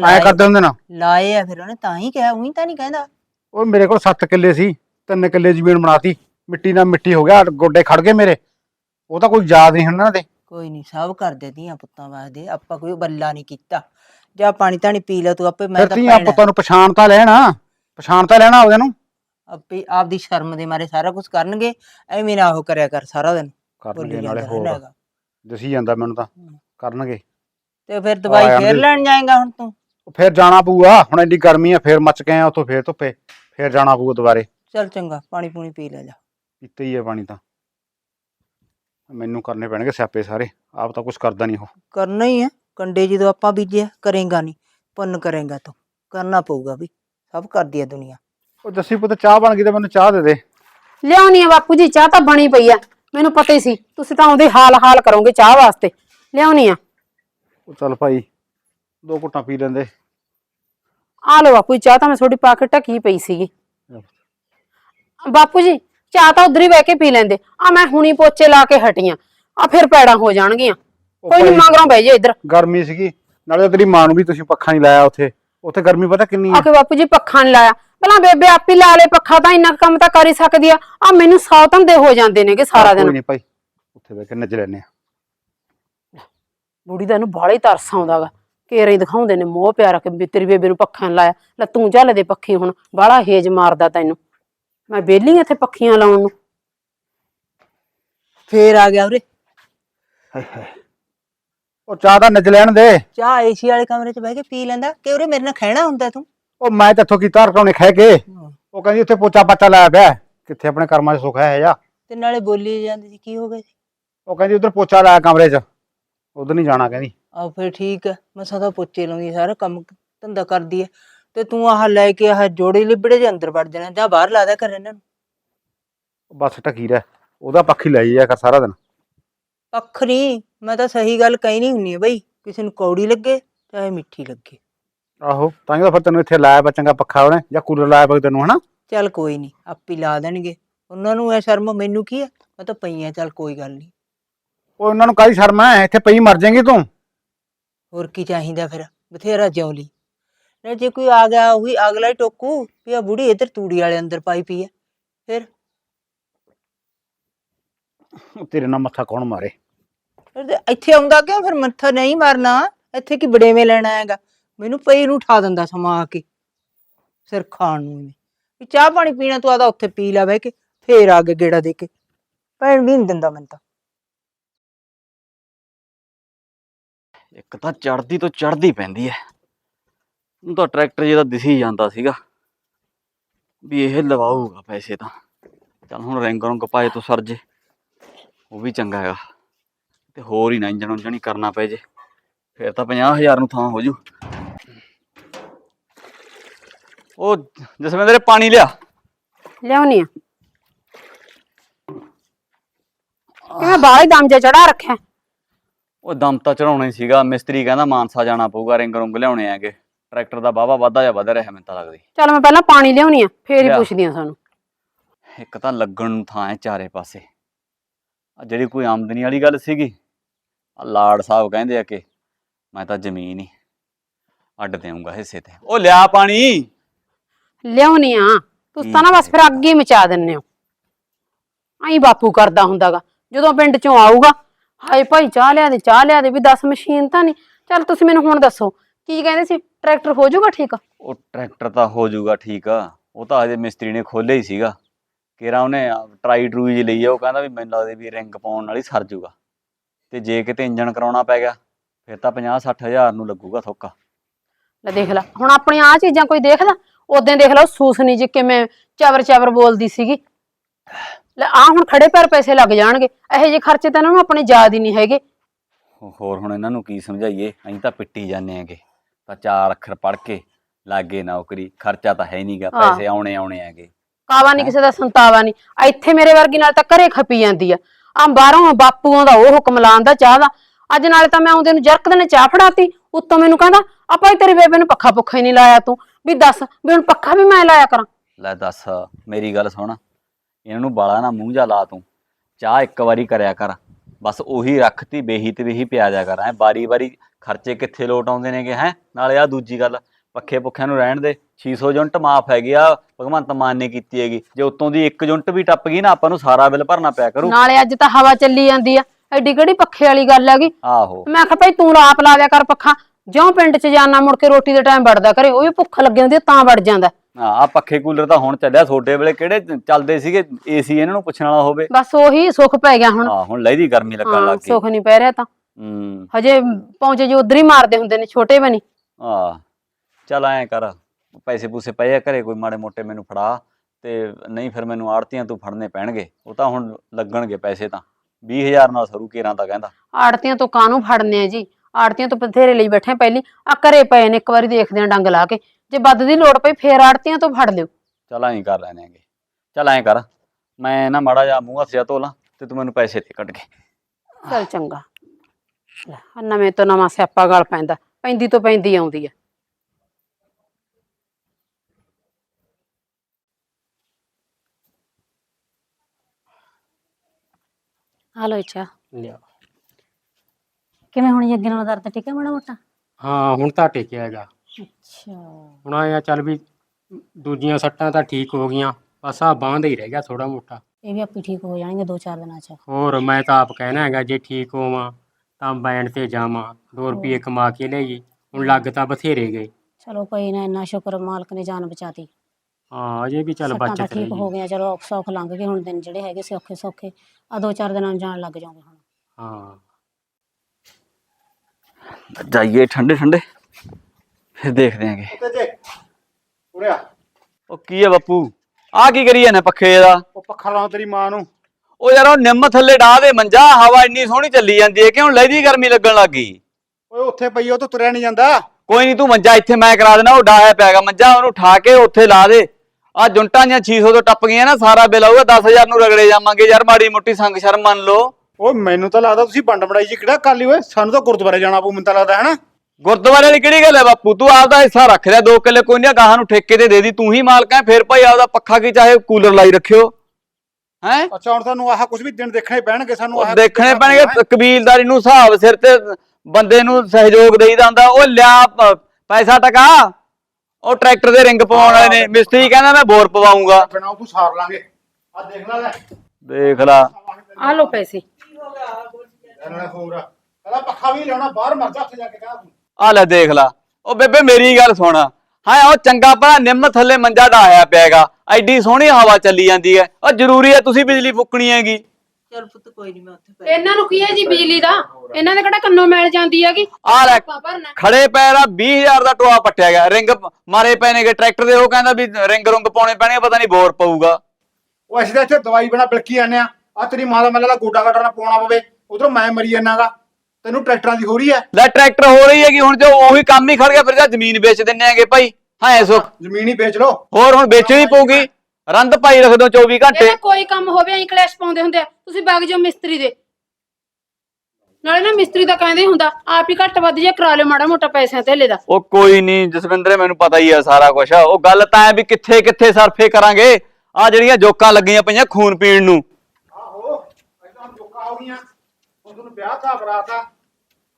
ਐ ਕਰਦੇ ਹੁੰਦੇ ਨਾ। ਲਾਏ ਆ ਫਿਰ ਉਹਨੇ ਤਾਂ ਹੀ ਕਿਹਾ ਉਹੀ ਤਾਂ ਨਹੀਂ ਕਹਿੰਦਾ। ਉਹ ਮੇਰੇ ਕੋਲ 7 ਕਿੱਲੇ ਸੀ ਤਿੰਨ ਕਿੱਲੇ ਜ਼ਮੀਨ ਬਣਾਤੀ। ਮਿੱਟੀ ਨਾਲ ਮਿੱਟੀ ਹੋ ਗਿਆ ਗੋਡੇ ਖੜ ਗਏ ਮੇਰੇ। ਉਹ ਤਾਂ ਕੋਈ ਯਾਦ ਨਹੀਂ ਉਹਨਾਂ ਦੇ। ਕੋਈ ਨਹੀਂ ਸਭ ਕਰਦੇ ਧੀਆਂ ਪੁੱਤਾਂ ਵਾਸਤੇ। ਆਪਾਂ ਕੋਈ ਬੱਲਾ ਨਹੀਂ ਕੀਤਾ। ਜਾ ਪਾਣੀ ਧਾਣੀ ਪੀ ਲੈ ਤੂੰ ਆਪੇ ਮੈਂ ਫਿਰ ਤਾਂ ਧੀਆਂ ਭੈਣ ਆ। ਪੁੱਤਾਂ ਨੂੰ ਪਛਾਣ ਤਾਂ ਲੈਣਾ। ਪਛਾਣ ਤਾਂ ਲੈਣਾ ਉਹਦੇ ਨੂੰ। ਆਪੇ ਆਪਦੀ ਸ਼ਰਮ ਦੇ ਮਾਰੇ ਸਾਰਾ ਕੁਝ ਕਰਨਗੇ। ਐਵੇਂ ਨਾ ਉਹ ਕਰਿਆ ਕਰ ਸਾਰਾ ਦਿਨ। ਕਰਨਗੇ ਨਾਲੇ ਜਾਂਦਾ ਹੋਰ। ਹੈਗਾ। ਦਸੀ ਜਾਂਦਾ ਮੈਨੂੰ ਤਾਂ। ਹਮ। ਕਰਨਗੇ। ਤੇ ਫਿਰ ਦਵਾਈ ਆਇਆ ਫੇਰ ਵੀ- ਲੈਣ ਜਾਏਗਾ ਹੁਣ ਤੂੰ? ਫਿਰ ਜਾਣਾ ਪਊਗਾ। ਹੁਣ ਇੰਨੀ ਗਰਮੀ ਆ ਫਿਰ ਮੱਚ ਗਏ ਆ ਉੱਥੋਂ ਫਿਰ ਧੁੱਪੇ। ਫਿਰ ਜਾਣਾ ਪਊਗਾ ਦੁਬਾਰੇ। ਚੱਲ ਚੰਗਾ ਪਾਣੀ ਪੂਣੀ ਪੀ ਲੈ ਜਾ। ਪੀਤੇ ਹੀ ਹੈ ਪਾਣੀ ਤਾਂ। ਮੈਨੂੰ ਕਰਨੇ ਪੈਣਗੇ ਸਿਆਪੇ ਸਾਰੇ ਆਪ ਤਾਂ ਕੁਝ ਕਰਦਾ ਨਹੀਂ ਉਹ। ਕਰਨਾ ਹੀ ਹੈ ਕੰਡੇ ਜਦੋਂ ਆਪਾਂ ਬੀਜਿਆ ਕਰੇਗਾ ਨਹੀਂ ਪੁੰਨ ਕਰੇਗਾ ਤੂੰ ਕਰਨਾ ਪਊਗਾ ਵੀ ਸਭ ਕਰਦੀ ਹੈ ਦੁਨੀਆ। ਉਹ ਜੱਸੀ ਪੁੱਤ ਚਾਹ ਬਣ ਗਈ ਤੇ ਮੈਨੂੰ ਚਾਹ ਦੇ ਦੇ। ਲਿਆਉਣੀ ਆ ਬਾਪੂ ਜੀ ਚਾਹ ਤਾਂ ਬਣੀ ਪਈ ਆ ਮੈਨੂੰ ਪਤਾ ਹੀ ਸੀ ਤੁਸੀਂ ਤਾਂ ਉਹਦੇ ਹਾਲ ਹਾਲ ਕਰੋਗੇ ਚਾਹ ਵਾਸਤੇ ਲਿਆਉਣੀ ਆ। ਉਹ ਚੱਲ ਭਾਈ ਦੋ ਘੁੱਟਾਂ ਪੀ ਲੈਂਦੇ। ਆ ਲਓ ਬਾਪੂ ਜੀ ਚਾਹ ਤਾਂ ਮੈਂ ਤੁਹਾਡੀ ਪਾ ਕੇ ਢੱਕੀ ਪਈ ਸੀਗੀ। ਬਾਪੂ ਜੀ ਚਾਹ ਤਾਂ ਉਧਰ ਹੀ ਬਹਿ ਕੇ ਪੀ ਲੈਂਦੇ। ਆ ਮੈਂ ਹੁਣੀ ਪੋਚੇ ਲਾ ਕੇ ਹਟੀਆਂ ਆ। ਫਿਰ ਪੈੜਾਂ ਹੋ ਜਾਣਗੀਆਂ। ਕੋਈ ਨਹੀਂ ਭਾਈ, ਮਗਰੋਂ ਬਹਿ ਜਾ ਇੱਧਰ। ਗਰਮੀ ਸੀਗੀ। ਨਾਲੇ ਤੇਰੀ ਮਾਂ ਨੂੰ ਵੀ ਤੁਸੀਂ ਪੱਖਾ ਨਹੀਂ ਲਾਇਆ ਉੱਥੇ। ਉੱਥੇ ਗਰਮੀ ਪਤਾ ਕਿੰਨੀ ਆ। ਹੈ ਕੇ ਬਾਪੂ ਜੀ ਪੱਖਾ ਨਹੀਂ ਲਾਇਆ। ਪਹਿਲਾਂ ਬੇਬੇ ਆਪੀ ਲਾ ਲੇ ਪੱਖਾ ਤਾਂ ਇੰਨਾ ਕੁ ਕੰਮ ਤਾਂ ਕਰ ਹੀ ਸਕਦੀ ਆ। ਆ ਮੈਨੂੰ ਸੌ ਧੰਦੇ ਹੋ ਜਾਂਦੇ ਨੇਗੇ ਸਾਰਾ ਕੋਈ ਦਿਨ ਨਹੀਂ ਭਾਈ ਉੱਥੇ ਬਹਿ ਕੇ ਨੱਚ ਲੈਨੇ ਆ। ਬੁੜੀ ਦਾ ਇਹਨੂੰ ਬਾਹਲਾ ਹੀ ਤਰਸ ਆਉਂਦਾਗਾ ਕੇਰੇ ਹੀ ਦਿਖਾਉਂਦੇ ਨੇ ਮੋਹ ਪਿਆਰਾ ਕਿ ਵੀ ਤੇਰੀ ਬੇਬੇ ਨੂੰ ਪੱਖਾ ਨੀ ਲਾਇਆ। ਲੈ ਤੂੰ ਚੱਲ ਦੇ ਪੱਖੀ ਹੁਣ। ਬਾਹਲਾ ਹੇਜ ਮਾਰਦਾ ਤੈਨੂੰ ਮੈਂ ਬੇਲੀ ਇੱਥੇ ਪੱਖੀਆਂ ਲਾਉਣ ਨੂੰ। ਫੇਰ ਆ ਗਿਆ ਉਰੇ। ਉਹ ਚਾਹ ਦਾ ਨੱਚ ਲੈਣ ਦੇ। ਚਾਹ ਏਸੀ ਵਾਲੇ ਕਮਰੇ 'ਚ ਬਹਿ ਕੇ ਪੀ ਲੈਂਦਾ। ਕਿ ਉਰੇ ਮੇਰੇ ਨਾਲ ਖਹਿਣਾ ਹੁੰਦਾ ਤੂੰ? ਉਹ ਮੈਂ ਤੇਥੋਂ ਕੀ ਧਾਰ ਕਰਾਉਣੇ ਖਹਿ ਕੇ। ਉਹ ਕਹਿੰਦੀ ਉੱਥੇ ਪੋਚਾ ਪਾਚਾ ਲਾਇਆ ਪਿਆ। ਕਿੱਥੇ ਆਪਣੇ ਕਰਮਾਂ 'ਚ ਸੁੱਖ ਹੈ ਜਾ ਤੇ ਨਾਲੇ ਬੋਲੀ ਜਾਂਦੀ ਸੀ ਕੀ ਹੋ ਗਿਆ ਸੀ? ਉਹ ਕਹਿੰਦੀ ਉਧਰ ਪੋਚਾ ਲਾਇਆ ਕਮਰੇ 'ਚ। ਉਧਰ ਨਹੀਂ ਜਾਣਾ ਕਹਿੰਦੀ। ਆ ਫਿਰ ਠੀਕ ਹੈ ਮੈਂ ਸਦਾ ਪੋਚੇ ਲਾਉਂਦੀ ਸਾਰਾ ਕੰਮ ਧੰਦਾ ਕਰਦੀ ਹੈ ਤੇ ਤੂੰ ਆਹ ਲੈ ਕੇ ਆਹ ਜੋੜੇ ਲਿਬੜੇ ਦੇ ਅੰਦਰ ਵੜ ਜਾਣਾ ਜਾਂ ਬਾਹਰ ਲਾ ਦਿਆ ਕਰ ਇਹਨਾਂ ਨੂੰ। ਬਸ ਟਕੀ ਰਹਿ ਉਹਦਾ ਪੱਖੀ ਲਈ ਜਾ ਕਰ ਸਾਰਾ ਦਿਨ। ਪੱਖ ਨਹੀਂ ਮੈਂ ਤਾਂ ਸਹੀ ਗੱਲ ਕਹੀ ਨਹੀਂ ਹੁੰਨੀ ਹੈ ਬਈ ਕਿਸੇ ਨੂੰ ਕੌੜੀ ਲੱਗੇ ਚਾਹੇ ਮਿੱਠੀ ਲੱਗੇ। ਆਹੋ ਤਾਂ ਹੀ ਤਾਂ ਫਿਰ ਤੈਨੂੰ ਇੱਥੇ ਲਾਇਆ ਪਿਆ ਚੰਗਾ ਪੱਖਾ ਉਹਨੇ ਜਾਂ ਕੂਲਰ ਲਾਇਆ ਪਿਆ ਤੈਨੂੰ ਹਨਾ? ਚੱਲ ਕੋਈ ਨਹੀਂ ਆਪੇ ਲਾ ਦੇਣਗੇ। ਉਹਨਾਂ ਨੂੰ ਐ ਸ਼ਰਮ ਮੈਨੂੰ ਕੀ ਹੈ ਮੈਂ ਤਾਂ ਪਈ ਆ ਚੱਲ ਕੋਈ ਗੱਲ ਨਹੀਂ। ਉਹ ਉਹਨਾਂ ਨੂੰ ਕਾਹਦੀ ਸ਼ਰਮ ਹੈ ਇੱਥੇ ਪਈ ਮਰ ਜਾਏਗੀ ਤੂੰ। ਹੋਰ ਕੀ ਚਾਹੀਦਾ ਫਿਰ? ਬਥੇਰਾ ਜਿਉ ਲਈ। ਨਾ ਜੇ ਕੋਈ ਆ ਗਿਆ ਉਹੀ ਅਗਲਾ ਹੀ ਟੋਕੂ ਵੀ ਆ ਬੁੜੀ ਇੱਧਰ ਤੂੜੀ ਵਾਲੇ ਅੰਦਰ ਪਾਈ ਪਈ ਹੈ ਫਿਰ? ਤੇਰੇ ਨਾਲ ਮੱਥਾ ਕੌਣ ਮਾਰੇ? ਫਿਰ ਤੇ ਇੱਥੇ ਆਉਂਦਾ ਕਿਉਂ? ਫਿਰ ਮੱਥਾ ਨਹੀਂ ਮਾਰਨਾ। ਇੱਥੇ ਕੀ ਬੜੇਵੇਂ ਲੈਣਾ ਹੈਗਾ? ਮੈਨੂੰ ਪਈ ਨੂੰ ਉਠਾ ਦਿੰਦਾ ਸਮਾਂ ਆ ਕੇ। ਸਿਰ ਖਾਣ ਨੂੰ ਇਹਨੇ। ਵੀ ਚਾਹ ਪਾਣੀ ਪੀਣਾ ਤੂੰ ਆਦਾ ਉੱਥੇ ਪੀ ਲੈ ਬਹਿ ਕੇ ਫੇਰ ਆ ਕੇ ਗੇੜਾ ਦੇ ਕੇ। ਭੈਣ ਵੀ ਨਹੀਂ ਦਿੰਦਾ ਮੈਨੂੰ ਤਾਂ। ਇੱਕ ਤਾਂ ਚੜਦੀ ਤੋਂ ਚੜਦੀ ਪੈਂਦੀ ਐ। ਉਹ ਤਾਂ ਟਰੈਕਟਰ ਜਿਹਦਾ ਦਿਸੀ ਜਾਂਦਾ ਸੀਗਾ। ਵੀ ਇਹ ਲਵਾਊਗਾ ਪੈਸੇ ਤਾਂ। ਚੱਲ ਹੁਣ ਰਿੰਗ ਰੁੰਗ ਪਾਏ ਤੋਂ ਸਰ ਜੇ। ਉਹ ਵੀ ਚੰਗਾ ਹੈਗਾ। ਤੇ ਹੋਰ ਹੀ ਨਾ ਇੰਜਣ ਉਂਜਣ ਹੀ ਕਰਨਾ ਪੈ ਜੇ। ਫਿਰ ਤਾਂ 50000 ਨੂੰ ਥਾਂ ਹੋ ਜੂ ਉਹ ਜਸਵਿੰਦਰ ਪਾਣੀ ਲਿਆ। ਲਿਆਉਣੀ ਆ। ਕਿਵੇਂ ਬਾਹਲਾ ਹੀ ਦਮ ਜਿਹਾ ਚੜਾ ਰੱਖਿਆ। ਉਹ ਦਮ ਤਾਂ ਚੜਾਉਣਾ ਹੀ ਸੀਗਾ। ਮਿਸਤਰੀ ਕਹਿੰਦਾ ਮਾਨਸਾ ਜਾਣਾ ਪਊਗਾ ਰਿੰਗ ਰੁੰਗ ਲਿਆਉਣੇ ਆਗੇ ਟਰੈਕਟਰ ਦਾ ਵਾਵਾ ਵਾਧਾ ਜਾਂ ਵਧ ਰਿਹਾ ਮੈਨੂੰ ਤਾਂ ਲੱਗਦੀ ਚੱਲ ਮੈਂ ਪਹਿਲਾਂ ਪਾਣੀ ਲਿਆਉਣੀ ਆ ਫੇਰ ਹੀ ਲਿਆ। ਪੁੱਛਦੀ ਆ ਸਾਨੂੰ ਇੱਕ ਤਾਂ ਲੱਗਣ ਨੂੰ ਥਾਂ ਹੈ ਚਾਰੇ ਪਾਸੇ। ਆ ਜਿਹੜੀ ਕੋਈ ਆਮਦਨੀ ਵਾਲੀ ਗੱਲ ਸੀਗੀ ਆ ਲਾੜ ਸਾਹਿਬ ਕਹਿੰਦੇ ਆ ਕਿ ਮੈਂ ਤਾਂ ਜ਼ਮੀਨ ਹੀ ਅੱਡ ਦੇਵਾਂਗਾ ਹਿੱਸੇ ਤੇ। ਉਹ ਲਿਆ ਪਾਣੀ। ਲਿਆਉਣੀ ਆ ਤੁਸੀਂ ਤਾਂ ਨਾ ਬਸ ਫਿਰ ਅੱਗੇ ਹੀ ਮਚਾ ਦਿੰਨੇ ਹੋ। ਆਈ ਬਾਪੂ ਕਰਦਾ ਹੁੰਦਾਗਾ ਜਦੋਂ ਪਿੰਡ ਚੋਂ ਆਊਗਾ ਹਾਏ ਭਾਈ ਚਾਹ ਲਿਆ ਦੇ ਚਾਹ ਲਿਆ ਦੇ ਵੀ 10 ਮਸ਼ੀਨ ਤਾਂ ਨਹੀਂ। ਚੱਲ ਤੁਸੀਂ ਮੈਨੂੰ ਹੁਣ ਦੱਸੋ ਕੀ ਕਹਿੰਦੇ ਸੀ? ਟਰੈਕਟਰ ਹੋ ਜਾਊਗਾ ਠੀਕ? ਉਹ ਟਰੈਕਟਰ ਤਾਂ ਹੋ ਜਾਊਗਾ ਠੀਕ। ਆ ਉਹ ਤਾਂ ਹਜੇ ਮਿਸਤਰੀ ਨੇ ਖੋਲਿਆ ਹੀ ਸੀਗਾ। ਕਿਰਾ ਉਹਨੇ ਟਰਾਈ ਟਰੂਈ ਲਈ ਆ ਉਹ ਕਹਿੰਦਾ ਵੀ ਮੈਨੂੰ ਲੱਗਦਾ ਵੀ ਰਿੰਗ ਪਾਉਣ ਨਾਲ ਹੀ ਸਰ ਜਾਊਗਾ। ਤੇ ਜੇ ਕਿਤੇ ਇੰਜਣ ਕਰਾਉਣਾ ਪੈ ਗਿਆ ਫਿਰ ਤਾਂ 50 60 ਹਜ਼ਾਰ ਨੂੰ ਲੱਗੂਗਾ ਥੋਕਾ। ਲੈ ਦੇਖ ਲੈ ਹੁਣ ਆਪਣੀਆਂ ਆ ਚੀਜ਼ਾਂ ਕੋਈ ਦੇਖਦਾ? ਉਦੋਂ ਦੇਖ ਲਓ ਸੂਸਨੀ ਜੀ ਕਿਵੇਂ ਚਵਰ ਚਵਰ ਬੋਲਦੀ ਸੀਗੀ। ਲੈ ਆ ਹੁਣ ਖੜੇ ਪੈਰ ਪੈਸੇ ਲੱਗ ਜਾਣਗੇ। ਇਹੋ ਜਿਹੇ ਖਰਚੇ ਤਾਂ ਇਹਨਾਂ ਨੂੰ ਆਪਣੇ ਯਾਦ ਹੀ ਨਹੀਂ ਹੈਗੇ। ਹੋਰ ਹੁਣ ਇਹਨਾਂ ਨੂੰ ਕੀ ਸਮਝਾਈਏ? ਅਸੀਂ ਤਾਂ ਪਿੱਟੀ ਜਾਂਦੇ ਆਂਗੇ ਤਾਂ ਚਾਰ ਅੱਖਰ ਪੜ੍ਹ ਕੇ ਲਾਗੇ ਨੌਕਰੀ ਖਰਚਾ ਤਾਂ ਹੈ ਨਹੀਂਗਾ ਹਾਂ। ਪੈਸੇ ਆਉਣੇ ਆਉਣੇ ਆਗੇ ਕਾਵਾ ਨਹੀਂ ਕਿਸੇ ਦਾ ਸੰਤਾਵਾ ਨਹੀਂ ਇੱਥੇ ਮੇਰੇ ਵਰਗੀ ਨਾਲ ਤਾਂ ਘਰੇ ਖਪੀ ਜਾਂਦੀ ਆ। ਆ ਬਾਹਰੋਂ ਬਾਪੂਆਂ ਦਾ ਉਹ ਹੁਕਮ ਲਾਉਣ ਦਾ ਚਾਹ ਦਾ। ਅੱਜ ਨਾਲੇ ਤਾਂ ਮੈਂ ਆਉਂਦੇ ਨੂੰ ਜਰਕ ਦੇ ਨੇ ਚਾਹ ਫੜਾਤੀ। ਉੱਤੋਂ ਮੈਨੂੰ ਕਹਿੰਦਾ ਆਪਾਂ ਤੇਰੀ ਬੇਬੇ ਨੂੰ ਪੱਖਾ ਪੁੱਖਾ ਹੀ ਨਹੀਂ ਲਾਇਆ ਤੂੰ। ਵੀ ਦੱਸ ਵੀ ਹੁਣ ਪੱਖਾ ਵੀ ਮੈਂ ਲਾਇਆ ਕਰਾਂ? ਲੈ ਦੱਸ ਮੇਰੀ ਗੱਲ ਸੁਣ। ਇਹਨਾਂ ਨੂੰ ਬਾਲਾ ਨਾ ਮੂੰਹ ਜਾ ਲਾ ਤੂੰ। ਚਾਹ ਇੱਕ ਵਾਰੀ ਕਰਿਆ ਕਰ। ਬਸ ਉਹੀ ਰੱਖਤੀ ਬੇਹੀ ਤੇ ਬੇਹੀ ਪਿਆ ਜਾ ਕਰ। ਐ ਬਾਰੀ ਬਾਰੀ ਖਰਚੇ ਕਿੱਥੇ ਲੋਟ ਆਉਂਦੇ ਨੇਗੇ ਹੈ? ਨਾਲੇ ਆ ਦੂਜੀ ਗੱਲ ਪੱਖੇ ਪੁੱਖਿਆਂ ਨੂੰ ਰਹਿਣ ਦੇ 600 ਯੂਨਿਟ ਮਾਫ ਹੈਗੀ ਆ ਭਗਵੰਤ ਮਾਨ ਨੇ ਕੀਤੀ ਹੈਗੀ। ਜੇ ਉਤੋਂ ਦੀ ਇੱਕ ਯੂਨਿਟ ਵੀ ਟੱਪ ਗਈ ਨਾ ਆਪਾਂ ਨੂੰ ਸਾਰਾ ਬਿੱਲ ਭਰਨਾ ਪਿਆ ਕਰੂ। ਨਾਲੇ ਅੱਜ ਤਾਂ ਹਵਾ ਚੱਲੀ ਜਾਂਦੀ ਆ ਐਡੀ ਕਿਹੜੀ ਪੱਖੇ ਵਾਲੀ ਗੱਲ ਹੈਗੀ? ਆਹੋ। ਮੈਂ ਕਿਹਾ ਭਾਈ ਤੂੰ ਆਪ ਲਾ ਦਿਆ ਕਰ ਪੱਖਾ ਜਿਉਂ ਪਿੰਡ 'ਚ ਜਾਣਾ ਮੁੜ ਕੇ ਰੋਟੀ ਦੇ ਟਾਈਮ ਵੜਦਾ ਕਰੇ ਉਹ ਵੀ ਭੁੱਖ ਲੱਗੀ ਹੁੰਦੀ ਆ, ਤਾਂ ਵੜ ਜਾਂਦਾ। ਆ ਪੱਖੇ ਕੂਲਰ ਤਾਂ ਹੁਣ ਚੱਲਿਆ ਤੁਹਾਡੇ ਵੇਲੇ ਕਿਹੜੇ ਚੱਲਦੇ ਸੀਗੇ? ਏਸੀ ਇਹਨਾਂ ਨੂੰ ਪੁੱਛਣ ਵਾਲਾ ਹੋਵੇ। ਬਸ ਉਹੀ ਸੁੱਖ ਪੈ ਗਿਆ ਹੁਣ। ਹਾਂ ਹੁਣ ਲੈਦੀ ਗਰਮੀ ਲੱਗਣ ਲੱਗ ਗਈ। ਸੁੱਖ ਨਹੀਂ ਪੈ ਰਿਹਾ ਤਾਂ। ਹੂੰ। ਹਜੇ ਪਹੁੰਚੇ ਜੋ ਉਧਰ ਹੀ ਮਾਰਦੇ ਹੁੰਦੇ ਨੇ ਛੋਟੇ ਬਣੀ ਆ ਚੱਲ ਐਂ ਕਰ ਪੈਸੇ ਪੂਸੇ ਪਏ ਆ ਘਰੇ ਕੋਈ ਮਾੜੇ ਮੋਟੇ ਮੈਨੂੰ ਫੜਾ ਤੇ ਨਹੀਂ ਫਿਰ ਮੈਨੂੰ ਆੜਤੀਆਂ ਤੂੰ ਫੜਨੇ ਪੈਣਗੇ। ਉਹ ਤਾਂ ਹੁਣ ਲੱਗਣਗੇ ਪੈਸੇ ਤਾਂ। 20000 ਨਾਲ ਸਰੂ ਕੇਰਾਂ ਤਾਂ ਕਹਿੰਦਾ। ਆੜਤੀਆਂ ਤੋਂ ਕਾਹਨੂੰ ਫੜਨੇ ਆ ਜੀ? ਆੜਤੀਆਂ ਤੋਂ ਬਥੇਰੇ ਲਈ ਬੈਠੇ ਆ ਪਹਿਲੀ। ਆ ਘਰੇ ਪਏ ਨੇ ਇੱਕ ਵਾਰੀ ਦੇਖਦੇ ਆ ਡੰਗ ਲਾ ਕੇ। ਜੇ ਵੱਧ ਦੀ ਲੋੜ ਪਈ ਫੇਰ ਆੜਤੀਆਂ ਤੋਂ ਫੜ ਲਿਓ। ਚੱਲ ਐਂ ਕਰ ਲੈਣੇ ਆਂਗੇ। ਚੱਲ ਐਂ ਕਰ ਮੈਂ ਨਾ ਮਾੜਾ ਜਿਹਾ ਮੂੰਹ ਹੱਥ ਜਿਹਾ ਧੋ ਲਾਂ ਤੇ ਤੂੰ ਮੈਨੂੰ ਪੈਸੇ ਦੇ ਕੱਢ ਕੇ। ਚੱਲ ਚੰਗਾ। ਲੈ, ਨਵੇਂ ਤੋਂ ਨਵਾਂ ਸਿਆਪਾ ਗਲ ਪੈਂਦਾ ਪੈਂਦੀ ਤੋਂ ਪੈਂਦੀ ਆਉਂਦੀ ਆ। ਹਲੋ ਅੱਛਾ ਲਿਆ। ਕਿਵੇਂ ਹੁਣ ਅੱਗੇ ਨਾਲੋਂ ਦਰਦ ਠੀਕ ਹੈ ਮਾੜਾ ਮੋਟਾ? ਹਾਂ ਹੁਣ ਤਾਂ ਟਿਕਿਆ ਹੈਗਾ। ਅੱਛਾ। ਹੁਣ ਆਇਆ ਚੱਲ ਵੀ ਦੂਜੀਆਂ ਸੱਟਾਂ ਤਾਂ ਠੀਕ ਹੋ ਗਈਆਂ ਬਸ ਆ ਬਾਂਹ ਹੀ ਰਹਿ ਗਿਆ ਥੋੜਾ ਮੋਟਾ। ਇਹ ਵੀ ਆਪੇ ਠੀਕ ਹੋ ਜਾਣਗੇ ਦੋ ਚਾਰ ਦਿਨਾਂ ਚ। ਹੋਰ ਮੈਂ ਤਾਂ ਆਪ ਕਹਿਣਾ ਹੈਗਾ ਜੇ ਠੀਕ ਹੋਵਾਂ ਤਾਂ ਬੈਂਡ ਤੇ ਜਾਵਾਂ 2 ਰੁਪਏ ਕਮਾ ਕੇ ਲਿਆਈ ਹੁਣ ਲੱਗ ਤਾਂ ਬਥੇਰੇ ਗਏ। ਚਲੋ ਕੋਈ ਨਾ ਇੰਨਾ ਸ਼ੁਕਰ ਮਾਲਕ ਨੇ ਜਾਨ ਬਚਾਤੀ ਹਾਂ ਅਜੇ ਵੀ ਚੱਲ ਸੱਟਾਂ ਤਾਂ ਬਚਤ ਠੀਕ ਹੋ ਰਹੀ ਗਈਆਂ ਚਲੋ ਔਖ ਸੌਖ ਲੰਘ ਗਏ ਹੁਣ ਦਿਨ ਜਿਹੜੇ ਹੈਗੇ ਸੀ ਔਖੇ ਸੌਖੇ ਆ ਦੋ ਚਾਰ ਦਿਨਾਂ ਨੂੰ ਜਾਣ ਲੱਗ ਜਾਓਗੇ ਹੁਣ। ਹਾਂ। ਜਾਈਏ ਠੰਡੇ ਠੰਡੇ ਫਿਰ ਦੇਖਦੇ ਆਂਗੇ। ਤੇ ਜੇ ਉਰਿਆ ਉਹ ਕੀ ਹੈ ਬੱਪੂ? ਆ ਕੀ ਕਰੀ ਜਾਂਦੇ ਪੱਖੇ ਦਾ? ਉਹ ਪੱਖਾ ਲਾਉਂ ਤੇਰੀ ਮਾਂ ਨੂੰ। ਉਹ ਯਾਰ ਉਹ ਨਿੰਮ ਥੱਲੇ ਢਾ ਦੇ ਮੰਜਾ ਹਵਾ ਇੰਨੀ ਸੋਹਣੀ ਚੱਲੀ ਜਾਂਦੀ ਹੈ ਕਿ ਹੁਣ ਲੈਦੀ ਗਰਮੀ ਲੱਗਣ ਲੱਗ ਗਈ? ਓਏ ਉੱਥੇ ਪਈ ਉਹ ਤੋਂ ਤੁਰਿਆ ਨਹੀਂ ਜਾਂਦਾ। ਕੋਈ ਨਹੀਂ ਤੂੰ ਮੰਜਾ ਇੱਥੇ ਮੈਂ ਕਰਾ ਦੇਣਾ ਉਹ ਡਾਹਿਆ ਪਿਆਗਾ ਮੰਜਾ ਉਹਨੂੰ ਠਾ ਕੇ ਉੱਥੇ ਲਾ ਦੇ। ਆ ਜੁੰਟਾਂ ਦੀਆਂ 600 ਤੋਂ ਟੱਪ ਗਈਆਂ ਨਾ ਸਾਰਾ ਬਿੱਲ ਆਊਗਾ 10000 ਨੂੰ ਰਗੜੇ ਜਾਵਾਂਗੇ। ਯਾਰ ਮਾੜੀ ਮੋਟੀ ਸੰਗ ਸ਼ਰਮ ਮੰਨ ਲਓ। ਓਏ ਮੈਨੂੰ ਤਾਂ ਲੱਗਦਾ ਤੁਸੀਂ ਵੰਡ ਬੜਾਈ ਜੀ ਕਿਹੜਾ ਕਰ ਲਈ ਓਏ ਸਾਨੂੰ ਤਾਂ ਗੁਰਦੁਆਰੇ ਜਾਣਾ ਪਊ ਮੈਨੂੰ ਤਾਂ ਲੱਗਦਾ ਹੈ ਨਾ ਗੁਰਦੁਆਰੇ ਦੀ ਕਿਹੜੀ ਗੱਲ ਹੈ ਬਾਪੂ? ਤੂੰ ਆਪਦਾ ਹਿੱਸਾ ਰੱਖ ਲਿਆ ਦੋ ਕਿੱਲੇ ਕੋਈ ਨਹੀਂ ਗਾਹਾਂ ਨੂੰ ਠੇਕੇ ਤੇ ਦੇ ਦੀ ਤੂੰ ਹੀ ਮਾਲਕ ਹੈ ਫਿਰ ਭਾਈ ਆਪਦਾ ਪੱਖਾ ਕੀ ਚਾਹੇ ਕੂਲਰ ਲਾਈ ਰੱਖਿਓ। ਹੈ? ਅੱਛਾ ਹੁਣ ਸਾਨੂੰ ਆਹ ਕੁਝ ਵੀ ਦਿਨ ਦੇਖਣੇ ਪੈਣਗੇ ਸਾਨੂੰ ਆਹ ਦੇਖਣੇ ਪੈਣਗੇ ਕਬੀਲਦਾਰੀ ਨੂੰ ਹਿਸਾਬ ਸਿਰ ਤੇ ਬੰਦੇ ਨੂੰ ਸਹਿਯੋਗ ਦੇਈਦਾ ਹੁੰਦਾ ਉਹ ਲਿਆ ਪ- ਪੈਸਾ ਟਕਾ ਉਹ ਟਰੈਕਟਰ ਦੇ ਰਿੰਗ ਪਵਾਉਣ ਵਾਲੇ ਨੇ ਮਿਸਤਰੀ ਕਹਿੰਦਾ ਮੈਂ ਬੋਰ ਪਵਾਉਂਗਾ। ਬਿਨਾ ਤੂੰ ਸਾਰ ਲਾਂਗੇ। ਆ ਦੇਖ ਲੈ ਲੈ। ਦੇਖ ਲਾ। ਆ ਲੋ ਪੈਸੇ। ਇਹਨਾਂ ਹੋਰ। ਕਹਿੰਦਾ ਪੱਖਾ ਵੀ ਲਿਆਉਣਾ ਬਾਹਰ ਮਰ ਜਾ ਉੱਥੇ ਜਾ ਕੇ ਕਹਿੰਦਾ ਤੂੰ। ਆ ਲੈ ਦੇਖ ਲਾ। ਉਹ ਬੇਬੇ ਮੇਰੀ ਗੱਲ ਸੁਣ। ਹਾਂ ਉਹ ਚੰਗਾ ਭਲਾ ਨਿੰਮ ਥੱਲੇ ਮੰਜਾ ਢਾਇਆ ਪਿਆਗਾ। ਐਡੀ ਸੋਹਣੀ ਹਵਾ ਚੱਲੀ ਜਾਂਦੀ ਹੈ। ਉਹ ਜ਼ਰੂਰੀ ਹੈ ਤੁਸੀਂ ਬਿਜਲੀ ਫੁੱਕਣੀ ਹੈਗੀ। ਚਲ ਪੁੱਤ ਕੋਈ ਨਹੀਂ ਮੈਂ ਉੱਥੇ ਪੈ ਇਹਨਾਂ ਨੂੰ ਕੀ ਹੈ ਜੀ ਬਿਜਲੀ ਦਾ? ਇਹਨਾਂ ਦੇ ਕਿਹੜਾ ਕੰਨੋਂ ਮੈਲ ਜਾਂਦੀ ਹੈਗੀ? ਆ ਲੈ ਭਰਨਾ। ਖੜੇ ਪੈਰ ਆ 20000 ਦਾ ਟੋਆ ਪੱਟਿਆ ਗਿਆ। ਰਿੰਗ ਮਾਰੇ ਪਏ ਨੇਗੇ ਟਰੈਕਟਰ ਦੇ ਉਹ ਕਹਿੰਦਾ ਵੀ ਰਿੰਗ ਰੁੰਗ ਪਾਉਣੇ ਪੈਣੇ ਪਤਾ ਨਹੀਂ ਬੋਰ ਪਊਗਾ। ਉਹ ਅਸੀਂ ਤਾਂ ਇੱਥੇ ਦਵਾਈ ਬਣਾ ਬਿਲਕੀ ਜਾਂਦੇ ਆ ਆ ਤੇਰੀ ਮਾਂ ਦਾ ਮੱਲਾ ਦਾ ਗੋਡਾ ਕੱਟਣਾ ਪਾਉਣਾ ਪਵੇ। ਉਧਰੋਂ ਮੈਂ ਮਰੀ ਜਾਣਾਗਾ ਤੈਨੂੰ ਟਰੈਕਟਰਾਂ ਦੀ ਹੋ ਰਹੀ ਹੈ? ਲੈ ਟਰੈਕਟਰ ਹੋ ਰਹੀ ਹੈਗੀ ਹੁਣ ਜੋ ਉਹੀ ਕੰਮ ਹੀ ਖੜ ਗਿਆ ਫਿਰ ਜਾਂ ਜ਼ਮੀਨ ਵੇਚ ਦਿੰਨੇ ਆਗੇ ਭਾਈ। ਹਾਂ ਸੁੱਖ ਜ਼ਮੀਨ ਹੀ ਵੇਚ ਲਓ। ਹੋਰ ਹੁਣ ਵੇਚਣੀ ਪਊਗੀ। ਰੰਦ ਪਾਈ ਰੱਖ ਦੋ 24 ਘੰਟੇ। ਇਹਦਾ ਕੋਈ ਕੰਮ ਹੋਵੇ ਐਂ ਕਲੇਸ਼ ਪਾਉਂਦੇ ਹੁੰਦੇ ਆ। ਤੁਸੀਂ ਵਗ ਜਾਓ ਮਿਸਤਰੀ ਦੇ। ਨਾਲੇ ਨਾ ਮਿਸਤਰੀ ਦਾ ਕਹਿੰਦੇ ਹੁੰਦਾ ਆਪ ਹੀ ਘੱਟ ਵੱਧ ਜੇ ਕਰਾ ਲਿਓ ਮਾੜਾ ਮੋਟਾ ਪੈਸਿਆਂ ਧੇਲੇ ਦਾ। ਉਹ ਕੋਈ ਨਹੀਂ ਜਸਵਿੰਦਰੇ ਮੈਨੂੰ ਪਤਾ ਹੀ ਆ ਸਾਰਾ ਕੁਝ ਉਹ ਗੱਲ ਤਾਂ ਐ ਵੀ ਕਿੱਥੇ ਕਿੱਥੇ ਸਰਫੇ ਕਰਾਂਗੇ। ਆ ਜਿਹੜੀਆਂ ਜੋਕਾਂ ਲੱਗੀਆਂ ਪਈਆਂ ਖੂਨ ਪੀਣ ਨੂੰ। ਆਹੋ ਐਦਾਂ ਜੋਕਾ ਹੋ ਗਈਆਂ। ਹੁਣ ਤੁਹਾਨੂੰ ਵਿਆਹ ਤਾਂ ਬਰਾਤਾ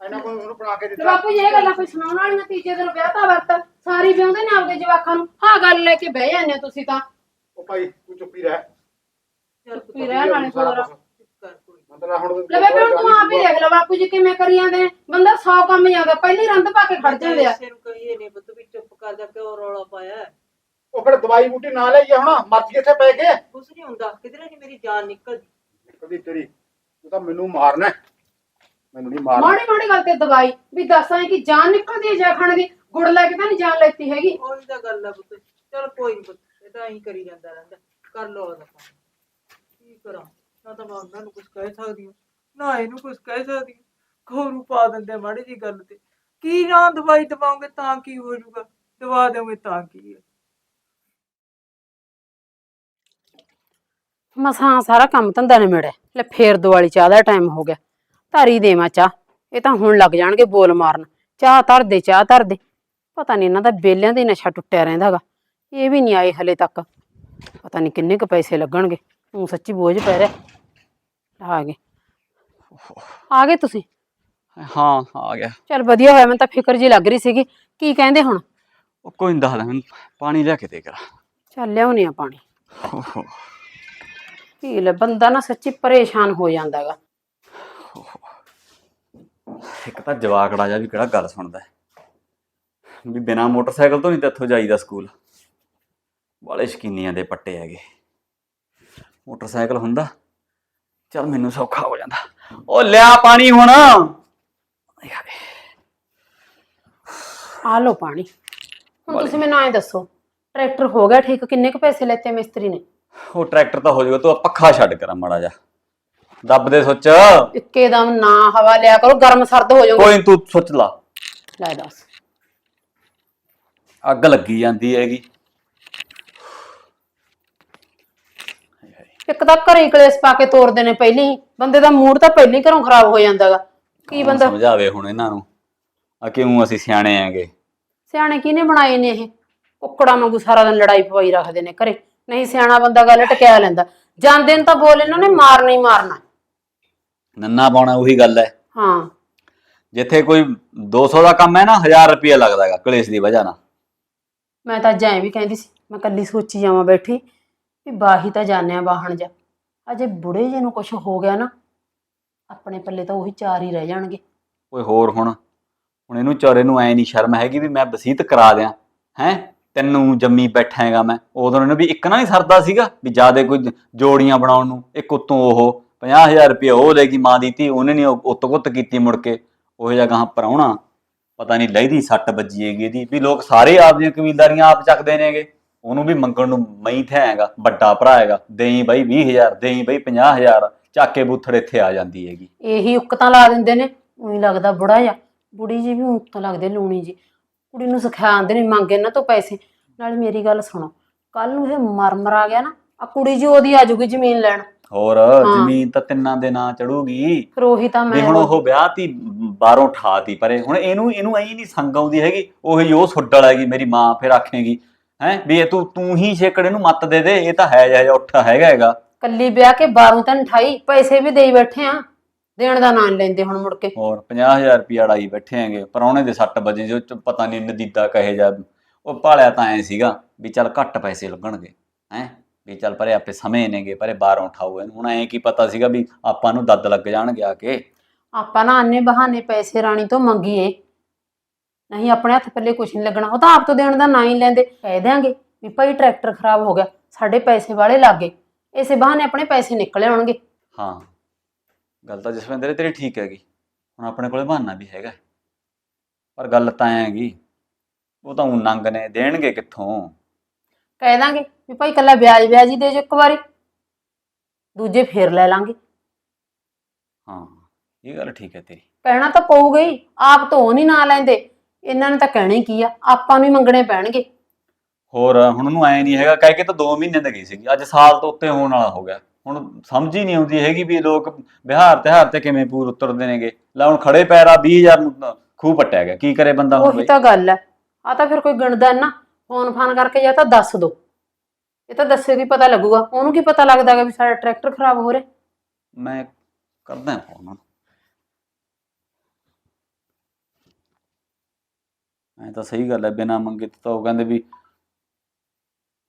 ਇਹਨਾਂ ਕੋਈ ਉਹਨੂੰ ਬਣਾ ਕੇ ਤੇ ਦਿੱਤਾ। ਬਾਪੂ ਜੀ ਇਹ ਗੱਲਾਂ ਕੋਈ ਸੁਣਾਉਣ ਵਾਲੀਆਂ ਤੀਜੇ ਦਿਨ ਵਿਆਹ ਤਾਂ ਵਰਤ ਸਾਰੀ ਵਿਆਹੁੰਦੇ ਨੇ ਆਪਦੇ ਜਵਾਕਾਂ ਨੂੰ। ਹਾਂ ਗੱਲ ਲੈ ਕੇ ਬਹਿ ਜਾਂਦੇ ਹੋ ਤੁਸੀਂ ਤਾਂ। ਉਹ ਭਾਈ ਤੂੰ ਚੁੱਪੀ ਰਹਿ। ਚਲ ਪੁੱਤ ਵੀ ਰਹਿਣ ਵਾਲੇ ਹੋਰ। ਕਰ ਕੋਈ ਮਤਲਬ ਹੁਣ ਲੈ ਬੇਬੇ ਹੁਣ ਤੂੰ ਆਪ ਹੀ ਦੇਖ ਲੈ ਬਾਪੂ ਜੀ ਕਿਵੇਂ ਕਰੀ ਜਾਂਦੇ ਨੇ। ਬੰਦਾ 100 ਕੰਮ ਜਾਂਦਾ ਪਹਿਲੀ ਰੰਦ ਪਾ ਕੇ ਖੜ ਜਾਂਦੇ ਆ। ਇਸੇ ਨੂੰ ਕਹੀਏ ਨਹੀਂ ਪੁੱਤ ਵੀ ਚੁੱਪ ਕਰ ਜਾ ਕਿਉਂ ਰੌਲਾ ਪਾਇਆ ਹੈ? ਉਹ ਫਿਰ ਦਵਾਈ ਬੂਟੀ ਨਾ ਲਈਏ ਹੁਣ ਮਰਜ਼ੀ ਇੱਥੇ ਪੈ ਕੇ। ਕੁਛ ਨਹੀਂ ਹੁੰਦਾ ਕਿਧਰੇ ਨਹੀਂ ਮੇਰੀ ਜਾਨ ਨਿਕਲਦੀ। ਕਦੀ ਤੇਰੀ ਤੂੰ ਤਾਂ ਮੈਨੂੰ ਮਾਰਨਾ ਹੈ। ਮੈਨੂੰ ਨਹੀਂ ਮਾਰਨਾ ਮਾੜੀ ਮਾੜੀ ਗੱਲ ਤੇ ਦਵਾਈ ਵੀ ਦੱਸਾਂ ਕਿ ਜਾਨ ਨਿਕਲਦੀ ਹੈ ਜਾਂ ਖਾਣੇ ਦੀ ਗੁੜ ਲੈ ਕੇ ਤਾਂ ਨਹੀਂ ਜਾਨ ਲੈਤੀ ਹੈਗੀ। ਉਹੀ ਤਾਂ ਗੱਲ ਆ ਪੁੱਤ ਚਲ ਕੋਈ ਨਹੀਂ ਪੁੱਤ ਇਹ ਤਾਂ ਐਂ ਕਰੀ ਜਾਂਦਾ ਰਹਿੰਦਾ ਕਰ ਲੋ ਉਹਦਾ ਕੰਮ। ਕੀ ਕਰਾਂ ਨਾ ਤਾਂ ਮੈਂ ਉਹਨਾਂ ਨੂੰ ਕੁਝ ਕਹਿ ਸਕਦੀ ਹਾਂ ਨਾ ਇਹਨੂੰ ਕੁਝ ਕਹਿ ਸਕਦੀ ਹਾਂ ਖੋਰੂ ਪਾ ਦਿੰਦੇ ਆ ਮਾੜੀ ਜੀ ਗੱਲ ਤੇ। ਕੀ ਨਾ ਦਵਾਈ ਦਵਾਉਂਗੇ ਤਾਂ ਕੀ ਹੋ ਜਾਊਗਾ ਦਵਾ ਦੇਵਾਂਗੇ ਤਾਂ ਕੀ ਹੈ ਮਸਾਂ ਸਾਰਾ ਕੰਮ ਧੰਦਾ ਨਿਮੜਿਆ ਲੈ ਫੇਰ ਦਿਵਾਲੀ ਚਾਹ ਦਾ ਟਾਈਮ ਹੋ ਗਿਆ। ਧਾਰੀ ਦੇਵਾਂ ਚਾਹ। ਇਹ ਤਾਂ ਹੁਣ ਲੱਗ ਜਾਣਗੇ ਬੋਲ ਮਾਰਨ। ਚਾਹ ਧਰ ਦੇ ਚਾਹ ਧਰ ਦੇ। ਪਤਾ ਨਹੀਂ ਇਹਨਾਂ ਦਾ ਬੇਲਿਆਂ ਦਾ ਨਸ਼ਾ ਟੁੱਟਿਆ ਰਹਿੰਦਾਗਾ ਇਹ ਵੀ ਨਹੀਂ ਆਏ ਹਲੇ ਤੱਕ। ਪਤਾ ਨਹੀਂ ਕਿੰਨੇ ਕੁ ਪੈਸੇ ਲੱਗਣਗੇ। ਉਹ ਸੱਚੀ ਬੋਝ ਪੈ ਰਿਹਾ। ਆ ਗਏ। ਆ ਗਏ ਤੁਸੀਂ? ਹਾਂ ਆ ਗਿਆ। ਚਲ ਵਧੀਆ ਹੋਇਆ ਮੈਨੂੰ ਤਾਂ ਫਿਕਰ ਜੀ ਲੱਗ ਰਹੀ ਸੀਗੀ। ਕੀ ਕਹਿੰਦੇ ਹੁਣ? ਉਹ ਕੋਈ ਨਹੀਂ ਦੱਸਦਾ ਮੈਨੂੰ ਪਾਣੀ ਲਿਆ ਕੇ ਦੇ ਕਰਾ। ਚੱਲ ਲਿਆਉਣੀ ਆ ਪਾਣੀ। ਪੀ ਲੈ ਬੰਦਾ ਨਾ ਸੱਚੀ ਪਰੇਸ਼ਾਨ ਹੋ ਜਾਂਦਾਗਾ ਇੱਕ ਤਾਂ ਜਵਾਕੜਾ ਜਾ ਵੀ ਕਿਹੜਾ ਗੱਲ ਸੁਣਦਾ ਹੈ। ਵੀ ਬਿਨਾ ਮੋਟਰਸਾਈਕਲ ਤੋਂ ਨਹੀਂ ਤੇ ਇੱਥੋਂ ਜਾਈਦਾ ਸਕੂਲ। ਵਾਲੇ ਸ਼ਕੀਨੀਆਂ ਦੇ ਪੱਟੇ ਹੈਗੇ। ਮੋਟਰਸਾਈਕਲ ਹੁੰਦਾ ਚਲ ਮੈਨੂੰ ਸੌਖਾ ਹੋ ਜਾਂਦਾ। ਉਹ ਲਿਆ ਪਾਣੀ ਹੁਣ। ਆ ਲਓ ਪਾਣੀ। ਹੁਣ ਤੁਸੀਂ ਮੈਨੂੰ ਐਂ ਦੱਸੋ ਟਰੈਕਟਰ ਹੋ ਗਿਆ ਠੀਕ ਕਿੰਨੇ ਕੁ ਪੈਸੇ ਲੈਤੇ ਮਿਸਤਰੀ ਨੇ? ਉਹ ਟਰੈਕਟਰ ਤਾਂ ਹੋ ਜਾਊਗਾ ਤੂੰ ਆਹ ਪੱਖਾ ਛੱਡ ਕਰਾਂ ਮਾੜਾ ਜਾ ਦੱਬ ਦੇ ਸੁੱਚ। ਇੱਕੇ ਦਮ ਨਾ ਹਵਾ ਲਿਆ ਕਰੋ ਗਰਮ ਸਰਦ ਹੋ ਜਾਓਗੇ ਕੋਈ ਨੀ, ਤੂੰ ਸੁੱਚ ਲਾ। ਲੈ ਦੱਸ। ਅੱਗ ਲੱਗੀ ਜਾਂਦੀ ਹੈਗੀ। ਇੱਕ ਤਾਂ ਘਰੇ ਹੀ ਕਲੇਸ਼ ਪਾ ਕੇ ਤੋਰਦੇ ਨੇ ਪਹਿਲਾਂ। ਹੀ ਬੰਦੇ ਦਾ ਮੂਡ ਤਾਂ ਪਹਿਲਾਂ ਘਰੋਂ ਖਰਾਬ ਹੋ ਜਾਂਦਾਗਾ। ਕੀ ਕੌਣ ਬੰਦਾ? ਸਮਝਾਵੇ ਹੁਣ ਇਹਨਾਂ ਨੂੰ। ਆ ਕਿਉਂ ਅਸੀਂ ਸਿਆਣੇ ਆਂਗੇ ਸਿਆਣੇ ਕਿਹਨੇ ਬਣਾਏ ਨੇ ਇਹ? ਕੁੱਕੜਾਂ ਵਾਂਗੂ ਸਾਰਾ ਦਿਨ ਲੜਾਈ ਪਵਾਈ ਰੱਖਦੇ ਨੇ ਘਰੇ। ਨਹੀਂ ਸਿਆਣਾ ਬੰਦਾ ਗੱਲ ਟਕਿਆ ਲੈਂਦਾ। ਜਾਂਦੇ ਨੂੰ ਤਾਂ ਬੋਲ ਇਹਨਾਂ ਨੇ ਮਾਰਨਾ ਹੀ ਮਾਰਨਾ। ਨੰਨਾ ਪਾਉਣਾ ਉਹੀ ਗੱਲ ਹੈ। ਹਾਂ। ਜਿੱਥੇ ਕੋਈ 200 ਦਾ ਕੰਮ ਹੈ ਨਾ 1000 ਰੁਪਏ ਲੱਗਦਾ ਹੈਗਾ ਕਲੇਸ਼ ਦੀ ਵਜ੍ਹਾ ਨਾਲ। ਮੈਂ ਤਾਂ ਐਂ ਵੀ ਕਹਿੰਦੀ ਸੀ ਮੈਂ ਕੱਲੀ ਸੋਚੀ ਜਾਵਾਂ ਬੈਠੀ ਵੀ ਬਾਹੀ ਤਾਂ ਜਾਣਿਆ ਬਾਹਣ ਜਾ। ਅਜੇ ਬੁੜੇ ਜੇ ਨੂੰ ਕੁਝ ਹੋ ਗਿਆ ਨਾ ਆਪਣੇ ਪੱਲੇ ਤਾਂ ਉਹੀ ਚਾਰ ਹੀ ਰਹਿ ਜਾਣਗੇ। ਓਏ ਹੋਰ ਹੁਣ ਹੁਣ ਇਹਨੂੰ ਚਾਰੇ ਨੂੰ ਐ ਨਹੀਂ ਸ਼ਰਮ ਹੈਗੀ ਵੀ ਮੈਂ ਵਸੀਤ ਕਰਾ ਦਿਆਂ ਹੈ? ਤੈਨੂੰ ਜੰਮੀ ਬੈਠਾ ਹੈਗਾ ਮੈਂ। ਉਦੋਂ ਇਹਨੂੰ ਵੀ ਇੱਕ ਨਾ ਨਹੀਂ ਸਰਦਾ ਸੀਗਾ ਵੀ ਜਿਆਦੇ ਕੋਈ ਜੋੜੀਆਂ ਬਣਾਉਣ ਨੂੰ ਇੱਕ ਉਤੋਂ ਉਹ। 50000 ਰੁਪਏ ਉਹ ਲੈ ਗਈ ਮਾਂ ਦੀ ਤੀ ਉਹਨੇ ਨਹੀਂ ਉੱਤ-ਗੁੱਤ ਕੀਤੀ ਮੁੜ ਕੇ। ਉਹ ਜਗ੍ਹਾ ਪਰਾਉਣਾ ਪਤਾ ਨਹੀਂ ਲੈਦੀ ਸੱਟ ਵੱਜੀ ਹੈਗੀ ਇਹਦੀ। ਵੀ ਲੋਕ ਸਾਰੇ ਆਪਦੀਆਂ ਕਬੀਲਦਾਰੀਆਂ ਆਪ ਚੱਕਦੇ ਨੇਗੇ। ਉਹਨੂੰ ਵੀ ਮੰਗਣ ਨੂੰ ਮਈ ਥਿਆ ਵੱਡਾ ਭਰਾ ਹੈਗਾ। ਦੇਈ ਬਾਈ 20000 ਦੇਈ ਬਾਈ 50000 ਚੱਕ ਬੂਥੜ ਇੱਥੇ ਆ ਜਾਂਦੀ ਹੈਗੀ। ਇਹੀ ਉੱਕਤਾਂ ਲਾ ਦਿੰਦੇ ਨੇ, ਉਹੀ ਲੱਗਦਾ ਬੁੜਾ ਜਾ ਬੁੜੀ ਜੀ ਵੀ ਉੱਕਤਾਂ ਲੱਗਦੇ, ਲੂਣੀ ਜੀ ਕੁੜੀ ਨੂੰ ਸਿਖਾਉਂਦੇ ਨੇ, ਮੰਗ ਇਹਨਾਂ ਤੋਂ ਪੈਸੇ। ਨਾਲ ਮੇਰੀ ਗੱਲ ਸੁਣੋ ਕੱਲ ਨੂੰ ਇਹ ਮਰਮਰ ਆ ਗਿਆ ਨਾ ਆ ਕੁੜੀ ਜੀ ਉਹਦੀ ਆ ਜੂਗੀ ਜ਼ਮੀਨ ਲੈਣ। ਹੋਰ ਜ਼ਮੀਨ ਤਾਂ ਤਿੰਨਾਂ ਦੇ ਨਾਂ ਚੜੂਗੀ। ਫਿਰ ਉਹੀ ਤਾਂ ਵੀ ਮੈਂ ਹੁਣ ਉਹ ਵਿਆਹ ਤੀ ਬਾਹਰੋਂ ਠਾਤੀ ਪਰੇ। ਹੁਣ ਇਹਨੂੰ ਇਹਨੂੰ ਐਂ ਨਹੀਂ ਸੰਗ ਆਉਂਦੀ ਹੈਗੀ ਉਹੀ ਉਹ ਸੁੱਡਲ ਹੈਗੀ ਮੇਰੀ ਮਾਂ ਫਿਰ ਆਖੇਗੀ ਹੈ ਵੀ ਇਹ ਤੂੰ ਤੂੰ ਹੀ ਛੇਕੜੇ ਨੂੰ ਮੱਤ ਦੇ ਦੇ ਇਹ ਤਾਂ ਹੈ ਜਿਹਾ ਉੱਠਾ ਹੈਗਾ ਹੈਗਾ। ਕੱਲੀ ਵਿਆਹ ਕੇ 12 ਤਾਂ 28 ਪੈਸੇ ਵੀ ਦੇਈ ਬੈਠੇ ਆ। ਦੇਣ ਦਾ ਨਾਂ ਨੀ ਲੈਂਦੇ ਹੁਣ ਮੁੜ ਕੇ। ਹੋਰ 50000 ਰੁਪਏ ਅੜਾਈ ਬੈਠੇ ਹੈਗੇ ਪਰੌਣੇ ਦੇ ਸੱਟ ਵਜੇ ਜੋ ਚ ਪਤਾ ਨਹੀਂ ਨਦੀਦਾ ਕਹੇ ਜਾ ਉਹ ਭਾਲਿਆ ਤਾਂ ਐ ਸੀਗਾ ਵੀ ਚੱਲ ਘੱਟ ਪੈਸੇ ਲੱਗਣਗੇ ਹੈ। ਵੀ ਚੱਲ ਪਰੇ ਆਪੇ ਸਮੇਂ ਨੇਗੇ ਪਰੇ ਬਾਹਰੋਂ ਇਹਨੂੰ। ਹੁਣ ਐ ਕੀ ਪਤਾ ਸੀਗਾ ਵੀ ਆਪਾਂ ਨੂੰ ਦੱਦ ਲੱਗ ਜਾਣਗੇ ਆ ਕੇ। ਆਪਾਂ ਨਾ ਅੰਨੇ ਬਹਾਨੇ ਪੈਸੇ ਰਾਣੀ ਤੋਂ ਮੰਗੀਏ। ਨਹੀਂ ਆਪਣੇ ਹੱਥ ਪੱਲੇ ਕੁਝ ਨਹੀਂ ਲੱਗਣਾ। ਉਹ ਤਾਂ ਆਪ ਤੋਂ ਦੇਣ ਦਾ ਨਾਂ ਹੀ ਲੈਂਦੇ। ਕਹਿ ਦਿਆਂਗੇ ਵੀ ਭਾਈ ਟਰੈਕਟਰ ਖਰਾਬ ਹੋ ਗਿਆ। ਸਾਡੇ ਪੈਸੇ ਵਾਲੇ ਲੱਗੇ ਇਸੇ ਬਹਾਨੇ ਆਪਣੇ ਪੈਸੇ ਨਿਕਲ ਆਉਣਗੇ। ਹਾਂ। ਗੱਲ ਤਾਂ ਜਸਵਿੰਦਰ ਤੇਰੀ ਠੀਕ ਹੈਗੀ। ਹੁਣ ਆਪਣੇ ਕੋਲੇ ਬਹਾਨਾ ਵੀ ਹੈਗਾ। ਪਰ ਗੱਲ ਤਾਂ ਐ ਹੈਗੀ। ਉਹ ਤਾਂ ਊਂ ਨੰਗ ਨੇ ਦੇਣਗੇ ਕਿੱਥੋਂ? ਕਹਿ ਦਾਂਗੇ ਵੀ ਭਾਈ ਕੱਲਾ ਵਿਆਜ ਵਿਆਜ ਹੀ ਦੇ ਜੋ ਇੱਕ ਵਾਰੀ। ਦੂਜੇ ਫੇਰ ਲੈ ਲਾਂਗੇ। ਹਾਂ ਇਹ ਗੱਲ ਠੀਕ ਹੈ ਤੇਰੀ। ਕਹਿਣਾ ਤਾਂ ਪਊਗਾ ਹੀ ਆਪ ਤੋਂ ਨਹੀਂ ਨਾ ਲੈਂਦੇ। ਇਹਨਾਂ ਨੇ ਤਾਂ ਕਹਿਣਾ ਹੀ ਕੀ ਆ ਆਪਾਂ ਨੂੰ ਹੀ ਮੰਗਣੇ ਪੈਣਗੇ। ਹੋਰ ਹੁਣ ਉਹਨੂੰ ਐ ਨਹੀਂ ਹੈਗਾ ਕਹਿ ਕੇ ਤਾਂ 2 ਮਹੀਨੇ ਦਾ ਗਈ ਸੀਗੀ। ਅੱਜ ਸਾਲ ਤੋਂ ਉੱਤੇ ਹੋਣ ਵਾਲਾ ਹੋ ਗਿਆ। ਹੁਣ ਸਮਝ ਹੀ ਨਹੀਂ ਆਉਂਦੀ ਹੈਗੀ ਵੀ ਲੋਕ ਬਿਹਾਰ ਤਿਹਾਰ ਤੇ ਕਿਵੇਂ ਪੂਰ ਉਤਰਦੇ ਨੇਗੇ। ਲੈ ਹੁਣ ਖੜੇ ਪੈਰ ਆ 20000 ਨੂੰ ਖੂਹ ਪੱਟਿਆ ਗਿਆ। ਕੀ ਕਰੇ ਬੰਦਾ ਹੁਣ ਉਹੀ ਬਈ? ਤਾਂ ਗੱਲ ਹੈ। ਆ ਤਾਂ ਫਿਰ ਕੋਈ ਗਿਣਦਾ ਨਾ। ਫੋਨ ਫਾਨ ਕਰਕੇ ਜਾਂ ਤਾਂ ਦੱਸ ਦੋ। ਇਹ ਤਾਂ ਦੱਸੇ ਦੀ ਪਤਾ ਲੱਗੂਗਾ। ਉਹਨੂੰ ਕੀ ਪਤਾ ਲੱਗਦਾਗਾ ਵੀ ਸਾਡਾ ਟਰੈਕਟਰ ਖਰਾਬ ਹੋ ਰਿਹਾ? ਮੈਂ ਕਰਦਾ ਫੋਨ ਐ ਤਾਂ ਸਹੀ ਗੱਲ ਹੈ ਬਿਨਾ ਮੰਗੇ ਤੋਂ ਤਾਂ ਉਹ ਕਹਿੰਦੇ ਵੀ